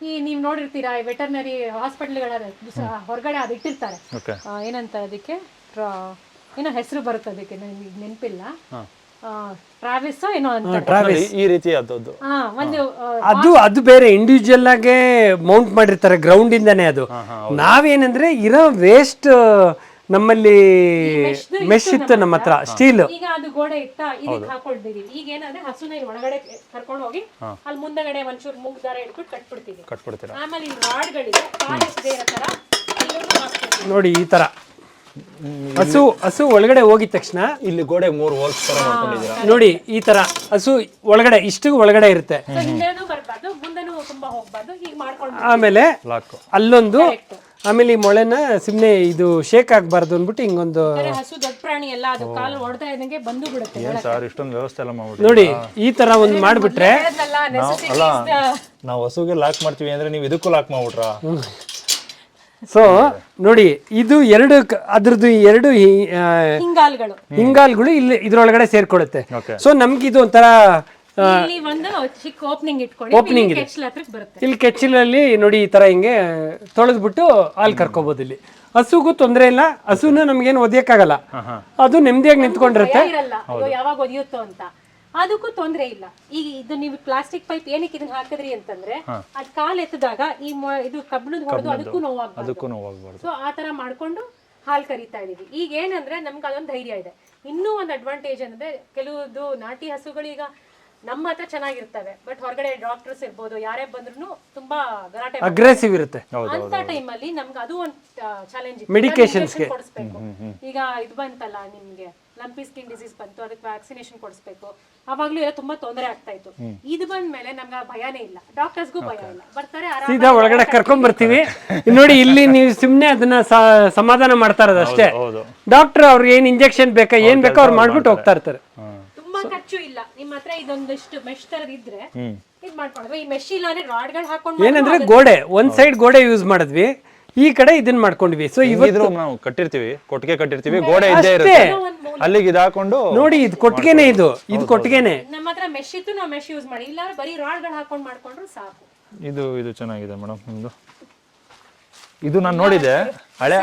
ಈ ನೀವು ನೋಡಿರ್ತೀರಾ ವೆಟರ್ನರಿ ಹಾಸ್ಪಿಟಲ್ಗಳ ಹೊರಗಡೆ ಅದು ಇಟ್ಟಿರ್ತಾರೆ. ಏನಂತ ಅದಕ್ಕೆ ಏನೋ ಹೆಸರು ಬರುತ್ತೆ ಅದಕ್ಕೆ ನನಗೆ ನೆನಪಿಲ್ಲ. ಟ್ರಾವೆಸ್ ಏನೋ ಅಂತ. ಈ ರೀತಿ ಅದದ್ದು ಹಾ ಒಂದು ಅದು ಅದು ಬೇರೆ ಇಂಡಿವಿಜುವಲ್ ಆಗಿ ಮೌಂಟ್ ಮಾಡಿರ್ತಾರೆ ಗ್ರೌಂಡ್ ಇಂದಾನೆ ಅದು ನಾವೇನಂದ್ರೆ ಇರೋ ವೇಸ್ಟ್ ನಮ್ಮಲ್ಲಿ ಮೆಶ್ ಇತ್ತು ನಮ್ಮ ಹತ್ರ ಸ್ಟೀಲ್ ಈಗ ಅದು ಗೋಡೆ ಇಟ್ಟ ಇದಕ್ಕೆ ಹಾಕೊಳ್ತಿದೀವಿ ಈಗ ಏನಂದ್ರೆ ಹಸುನ ಇಲ್ಲಿ ಒಳಗಡೆ ಕರ್ಕೊಂಡು ಹೋಗಿ ಅಲ್ಲಿ ಮುಂದಗಡೆ ಒಂಚೂರು ಮೂಗ್ ದಾರ ಇಟ್ಬಿಟ್ಟು ಕಟ್ಬಿಡ್ತೀವಿ. ಕಟ್ಬಿಡ್ತೀರಾ? ಆಮೇಲೆ ರಾಡ್ಗಳಿದೆ ತರ ನೋಡಿ ಈ ತರ. ಹಸು ಹಸು ಒಳಗಡೆ ಹೋಗಿದ ತಕ್ಷಣ ಇಲ್ಲಿ ಗೋಡೆ ಮೂರು ಹೋಲ್ಸ್ ತರ ಮಾಡ್ಕೊಂಡಿದ್ದೀರಾ? ನೋಡಿ ಈ ತರ ಹಸು ಒಳಗಡೆ ಇಷ್ಟು ಒಳಗಡೆ ಇರುತ್ತೆ. ಸೊ ಹಿಂದೆನೂ ಬರ್ಬಾರ್ದು ಮುಂದೆನೂ ತುಂಬಾ ಹೋಗ್ಬಾರ್ದು ಹೀಗೆ ಮಾಡ್ಕೊಂಡು ಆಮೇಲೆ ಲಾಕ್ ಅಲ್ಲೊಂದು ಆಮೇಲೆ ಈ ಮೊಳೆನ ಸುಮ್ಮನೆ ಇದು ಶೇಕ್ ಆಗ್ಬಾರ್ದು ಅಂದ್ಬಿಟ್ಟು ಹಿಂಗೊಂದು ಬೇರೆ ಹಸು ದೊಡ್ಡ ಪ್ರಾಣಿ ಎಲ್ಲ ಅದು ಕಾಲು ಹೊಡೆದ ಇದ್ದಂಗೆ ಬಂದು ಸರ್ ಇಷ್ಟೊಂದು ವ್ಯವಸ್ಥೆ ಎಲ್ಲ ಮಾಡ್ಬಿಟ್ಟು ನೋಡಿ ಈ ತರ ಒಂದು ಮಾಡ್ಬಿಟ್ರೆ ಅಲ್ಲ ನಾವು ಹಸುಗೆ ಲಾಕ್ ಮಾಡ್ತೀವಿ ಅಂದ್ರೆ ನೀವು ಇದಕ್ಕೂ ಲಾಕ್ ಮಾಡ್ಬಿಟ್ರಾ? ಸೊ ನೋಡಿ ಇದು ಎರಡು ಕ- ಅದ್ರದ್ದು ಎರಡು ಹಿಂಗಾಲ್ಗಳು. ಹಿಂಗಾಲ್ಗಳು ಇಲ್ಲಿ ಇದ್ರೊಳಗಡೆ ಸೇರ್ಕೊಳ್ಳುತ್ತೆ. ಸೊ ನಮ್ಗೆ ಇದು ಒಂಥರ ಆ, ಇಲ್ಲಿ ಒಂದು ಚಿಕ್ಕ ಓಪನಿಂಗ್ ಇದೆ. ಇಲ್ಲಿ ಕೆಚ್ಚಲಲ್ಲಿ ನೋಡಿ ಈ ತರ ಹಿಂಗೆ ತೊಳೆದ್ಬಿಟ್ಟು ಹಾಲು ಕರ್ಕೋಬಹುದು ಇಲ್ಲಿ. ಹಸುಗೂ ತೊಂದರೆ ಇಲ್ಲ ಹಸುನ ನಮ್ಗೇನು ಒದಿಯಕ್ಕಾಗಲ್ಲ. ಅದು ನೆಮ್ಮದಿಯಾಗಿ ನಿಂತ್ಕೊಂಡಿರುತ್ತೆ. ಅದಕ್ಕೂ ತೊಂದರೆ ಇಲ್ಲ. ಈಗ ಇದು ನೀವು ಪ್ಲಾಸ್ಟಿಕ್ ಪೈಪ್ ಏನಕ್ಕೆ ಇದನ್ನ ಹಾಕಿದ್ರಿ ಅಂತಂದ್ರೆ ಅದ್ ಕಾಲ್ ಎತ್ತದಾಗ ಈ ಇದು ಕಬ್ಬಿಣದ ಹೊಡೆದು ಅದಕ್ಕೂ ನೋವಾಗ್ಬಾರ್ದು. ಅದಕ್ಕೂ ನೋವಾಗಬಾರ್ದು. ಸೊ ಆ ತರ ಮಾಡ್ಕೊಂಡು ಹಾಲ್ ಕರಿತಾ ಇದೀವಿ. ಈಗ ಏನಂದ್ರೆ ನಮ್ಗೆ ಅದೊಂದು ಧೈರ್ಯ ಇದೆ. ಇನ್ನೂ ಒಂದು ಅಡ್ವಾಂಟೇಜ್ ಅಂದ್ರೆ ಕೆಲವೊಂದು ನಾಟಿ ಹಸುಗಳೀಗ ನಮ್ಮ ಹತ್ರ ಚೆನ್ನಾಗಿರ್ತವೆ. ಬಟ್ ಹೊರಗಡೆ ಡಾಕ್ಟರ್ಸ್ ಇರ್ಬೋದು ಯಾರೇ ಬಂದ್ರು ತುಂಬಾ ಗಲಾಟೆ ಅಗ್ರೆಸಿವ್ ಇರುತ್ತೆ. ಅಂತ ಟೈಮಲ್ಲಿ ನಮ್ಗೆ ಅದು ಒಂದು ಚಾಲೆಂಜ್ Medicationsಗೆ. ಕೊಡಿಸ್ಬೇಕು. ಈಗ ಇದು ಬಂತಲ್ಲ ನಿಮ್ಗೆ? ಲಂಪಿ ಸ್ಕಿನ್ ಡಿಸೀಸ್ ಬಂತು ಅದಕ್ಕೆ ವ್ಯಾಕ್ಸಿನೇಷನ್ ಕೊಡಿಸ್ಬೇಕು. ಅವಾಗ್ಲೂ ಎಲ್ಲ ತುಂಬಾ ತೊಂದರೆ ಆಗ್ತಾ ಇತ್ತು. ಇದು ಬಂದ್ಮೇಲೆ ನಮ್ಗೆ ಆ ಭಯನೇ ಇಲ್ಲ. ಡಾಕ್ಟರ್ಸ್ಗೂ ಭಯ ಇಲ್ಲ. ಬರ್ತಾರೆ ಸೀದಾ ಒಳಗಡೆ ಕರ್ಕೊಂಡ್ ಬರ್ತೀವಿ. ನೋಡಿ ಇಲ್ಲಿ ನೀವು ಸುಮ್ನೆ ಅದನ್ನ ಸಮಾಧಾನ ಮಾಡ್ತಾ ಇರೋದು ಅಷ್ಟೇ. ಹೌದು ಡಾಕ್ಟರ್ ಅವ್ರಿಗೆ ಏನ್ ಇಂಜೆಕ್ಷನ್ ಬೇಕಾ ಏನ್ ಬೇಕೋ ಅವ್ರು ಮಾಡ್ಬಿಟ್ಟು ಹೋಗ್ತಾ ಇರ್ತಾರೆ. ತುಂಬಾ ಖರ್ಚು ಇಲ್ಲ. ನಿಮ್ಮ ಹತ್ರ ಇದೊಂದಿಷ್ಟು ಮೆಶ್ ತರದ್ ಇದ್ರೆ ಇದ್ ಮಾಡ್ಕೊಂಡ್ರೆ ಈ ಮೆಶ್ ಇಲ್ಲ ಅಂದ್ರೆ ರಾಡ್ಗಳು ಹಾಕೊಂಡು ಏನಂದ್ರೆ ಗೋಡೆ ಒಂದ್ ಸೈಡ್ ಗೋಡೆ ಯೂಸ್ ಮಾಡಿದ್ವಿ. ಈ ಕಡೆ ಇದನ್ನ ಮಾಡ್ಕೊಂಡ್ವಿ. ಸೊ ಇವತ್ತು ಇದ್ರು ನಾವು ಕಟ್ಟಿರ್ತೀವಿ ಕೊಟ್ಟಿಗೆ ಕಟ್ಟಿರ್ತೀವಿ ಗೋಡೆ ಇದ್ದೇ ಇರುತ್ತೆ. ಅಲ್ಲಿಗೆ ಇದಾಕೊಂಡು ಹಾಕೊಂಡು ನೋಡಿ ಇದು ಕೊಟ್ಟಿಗೆನೆ ಇದು. ಇದು ಕೊಟ್ಟಿಗೆನೆ. ನಮ್ಮ ಹತ್ರ ಮೆಶ್ ಇತ್ತು ನಾವು ಮೆಶ್ ಯೂಸ್ ಮಾಡಿ. ಇಲ್ಲ ಬರೀ ರಾಡ್ಗಳು ಹಾಕೊಂಡು ಮಾಡ್ಕೊಂಡ್ರು ಸಾಕು. ಇದು ಇದು ಚೆನ್ನಾಗಿದೆ ಮೇಡಮ್ ನಿಮ್ದು. ಇದು ನಾನು ನೋಡಿದೆ ಹಳೆ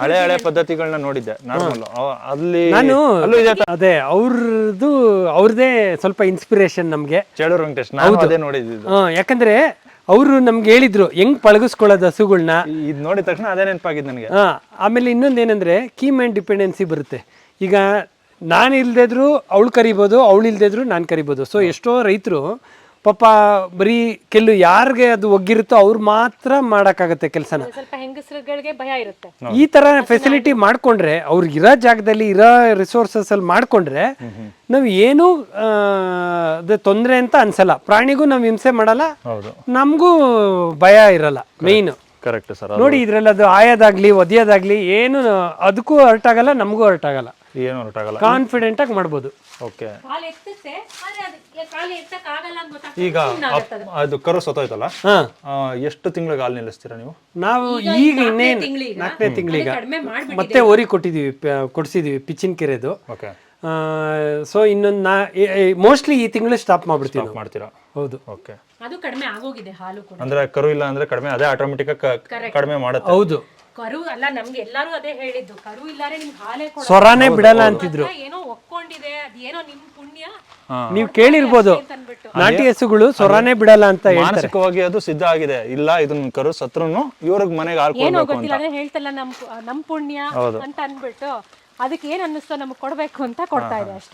ಹಳೆ ಹಳೆ ಪದ್ಧತಿಗಳನ್ನ ನೋಡಿದ್ದೆ ನಾರ್ಮಲ್. ಅಲ್ಲಿ ನಾನು ಅಲ್ಲೂ ಇದೆ ಅದೇ ಅವ್ರದ್ದು ಅವ್ರದೇ ಸ್ವಲ್ಪ ಇನ್ಸ್ಪಿರೇಷನ್ ನಮ್ಗೆ. ಚೇಳೂರು ವೆಂಕಟೇಶ್ ನಾನು ಅದೇ ನೋಡಿದ್ದು ಯಾಕಂದ್ರೆ ಅವರು ನಮ್ಗೆ ಹೇಳಿದ್ರು ಹೆಂಗ್ ಪಳಗಿಸ್ಕೊಳ್ಳೋದು ಹಸುಗಳನ್ನ ಇದು ನೋಡಿದ ತಕ್ಷಣ ಅದೇ ನೆನಪಾಗಿದ್ದು ನನಗೆ. ಹಾ ಆಮೇಲೆ ಇನ್ನೊಂದು ಏನಂದ್ರೆ ಕೀ ಆ್ಯಂಡ್ ಡಿಪೆಂಡೆನ್ಸಿ ಬರುತ್ತೆ. ಈಗ ನಾನು ಇಲ್ದಿದ್ರು ಅವಳು ಕರಿಬೋದು ಅವಳು ಇಲ್ದಿದ್ರು ನಾನು ಕರಿಬೋದು. ಸೊ ಎಷ್ಟೋ ರೈತರು ಪಾಪ ಬರೀ ಕೆಲವು ಯಾರಿಗೆ ಅದು ಒಗ್ಗಿರುತ್ತೋ ಅವ್ರು ಮಾತ್ರ ಮಾಡೋಕ್ಕಾಗತ್ತೆ ಕೆಲಸನ. ಸ್ವಲ್ಪ ಹೆಂಗಸರುಗಳಿಗೆ ಭಯ ಇರುತ್ತೆ. ಈ ತರ ಫೆಸಿಲಿಟಿ ಮಾಡ್ಕೊಂಡ್ರೆ ಅವ್ರಿಗೆ ಇರೋ ಜಾಗದಲ್ಲಿ ಇರೋ ರಿಸೋರ್ಸಸ್ ಅಲ್ಲಿ ಮಾಡ್ಕೊಂಡ್ರೆ ನಾವು ಏನು ಆ, ಅದು ತೊಂದರೆ ಅಂತ ಅನ್ಸಲ್ಲ. ಪ್ರಾಣಿಗೂ ನಾವು ಹಿಂಸೆ ಮಾಡಲ್ಲ ಹೌದು. ನಮಗೂ ಭಯ ಇರಲ್ಲ ಮೇನ್ ಕರೆಕ್ಟ್ ಸರ್ ನೋಡಿ ಇದ್ರಲ್ಲಿ ಅದು ಆಯೋದಾಗ್ಲಿ ಒದಿಯೋದಾಗ್ಲಿ ಏನು ಅದಕ್ಕೂ ಹರ್ಟ್ ಆಗಲ್ಲ ನಮಗೂ ಹರ್ಟ್ ಆಗಲ್ಲ. ಏನು ಹೊರಟಾಗಲ್ಲ ಕಾನ್ಫಿಡೆಂಟ್ ಆಗಿ ಮಾಡ್ಬೋದು. ಓಕೆ ಕಾಲು ಎತ್ತುತ್ತೆ ಆದ್ರೆ ಅದು ಕಾಲು ಎತ್ತಕ್ ಆಗಲ್ಲ ಅಂತ ಗೊತ್ತಾಗ್ತದೆ. ಈಗ ಅಪ್- ಅದು ಕರು ಸತ್ತೋಯ್ತಲ್ಲ? ಹಾ. ಆ, ಎಷ್ಟು ತಿಂಗಳಿಗೆ ಹಾಲು ನಿಲ್ಲಿಸ್ತೀರಾ ನೀವು? ನಾವು ಈಗ ಇನ್ನೇನು ತಿಂಗ್ಳಿಗ? ನಾಲ್ಕನೇ ತಿಂಗಳೀಗ ಕಡಿಮೆ ಮಾಡ್ಬಿಟ್ಟಿದೆ. ಮತ್ತೆ ಓರಿ ಕೊಟ್ಟಿದೀವಿ ಪ- ಕೊಡ್ಸಿದೀವಿ ಪಿಚ್ಚಿನ ಕೆರೆದು ಓಕೆ ಸೊ ಇನ್ನೊಂದು ನಾ ಮೋಸ್ಟ್ಲಿ ಈ ತಿಂಗಳು ಸ್ಟಾಪ್ ಮಾಡ್ಬಿಡ್ತೀವಿ ನಾವು. ಮಾಡ್ತೀರಾ? ಹೌದು. ಓಕೆ ಅದು ಕಡಿಮೆ ಆಗೋಗಿದೆ ಹಾಲು ಕೂಡ. ಅಂದ್ರೆ ಕರು ಇಲ್ಲ ಅಂದ್ರೆ ಕಡಿಮೆ ಅದೇ ಆಟೋಮೆಟಿಕ್ ಕಡಿಮೆ ಮಾಡುತ್ತೆ. ಹೌದು. ಕರು ಅಲ್ಲ ನಮ್ಗೆ ಎಲ್ಲಾರು ಅದೇ ಹೇಳಿದ್ದು. ಕರು ಇಲ್ಲಾರೆ ನಿಮ್ಗೆ ಹಾಲೇ ಕೊಡಲ್ಲ ಸ್ವರಾನೇ ಬಿಡಲ್ಲ ಅಂತಿದ್ರು. ಅಂತ ಏನೋ ಒಕ್ಕೊಂಡಿದೆ ಅದೇನೋ ನಿಮ್ ಪುಣ್ಯ? ನೀವು ಕೇಳಿರ್ಬೋದು. ಅಂತ ಅನ್ಬಿಟ್ಟು ನಾಟಿ ಹಸುಗಳು ಸ್ವರಾನೇ ಬಿಡಲ್ಲ ಅಂತ ಹೇಳ್ತಾರೆ. ಮಾನಸಿಕವಾಗಿ ಅದು ಸಿದ್ಧ ಆಗಿದೆ. ಇಲ್ಲ ಇದನ್ನ ಕರು ಸತ್ರುನು ಇವ್ರಿಗೆ ಮನೆಗೆ ಏನೋ ಕೊಡ್ಬೇಕು ಗೊತ್ತಿಲ್ಲ ಅದೇ ಹೇಳ್ತಲ್ಲ ನಮ್ ನಮ್ ಪುಣ್ಯ ಅಂತ ಅನ್ಬಿಟ್ಟು ಅದಕ್ಕೆ ಏನ್ ಅನ್ನಿಸ್ತೋ ನಮ್ಗೆ ಕೊಡ್ಬೇಕು ಅಂತ ಕೊಡ್ತಾ ಇದೆ ಅಷ್ಟೇ.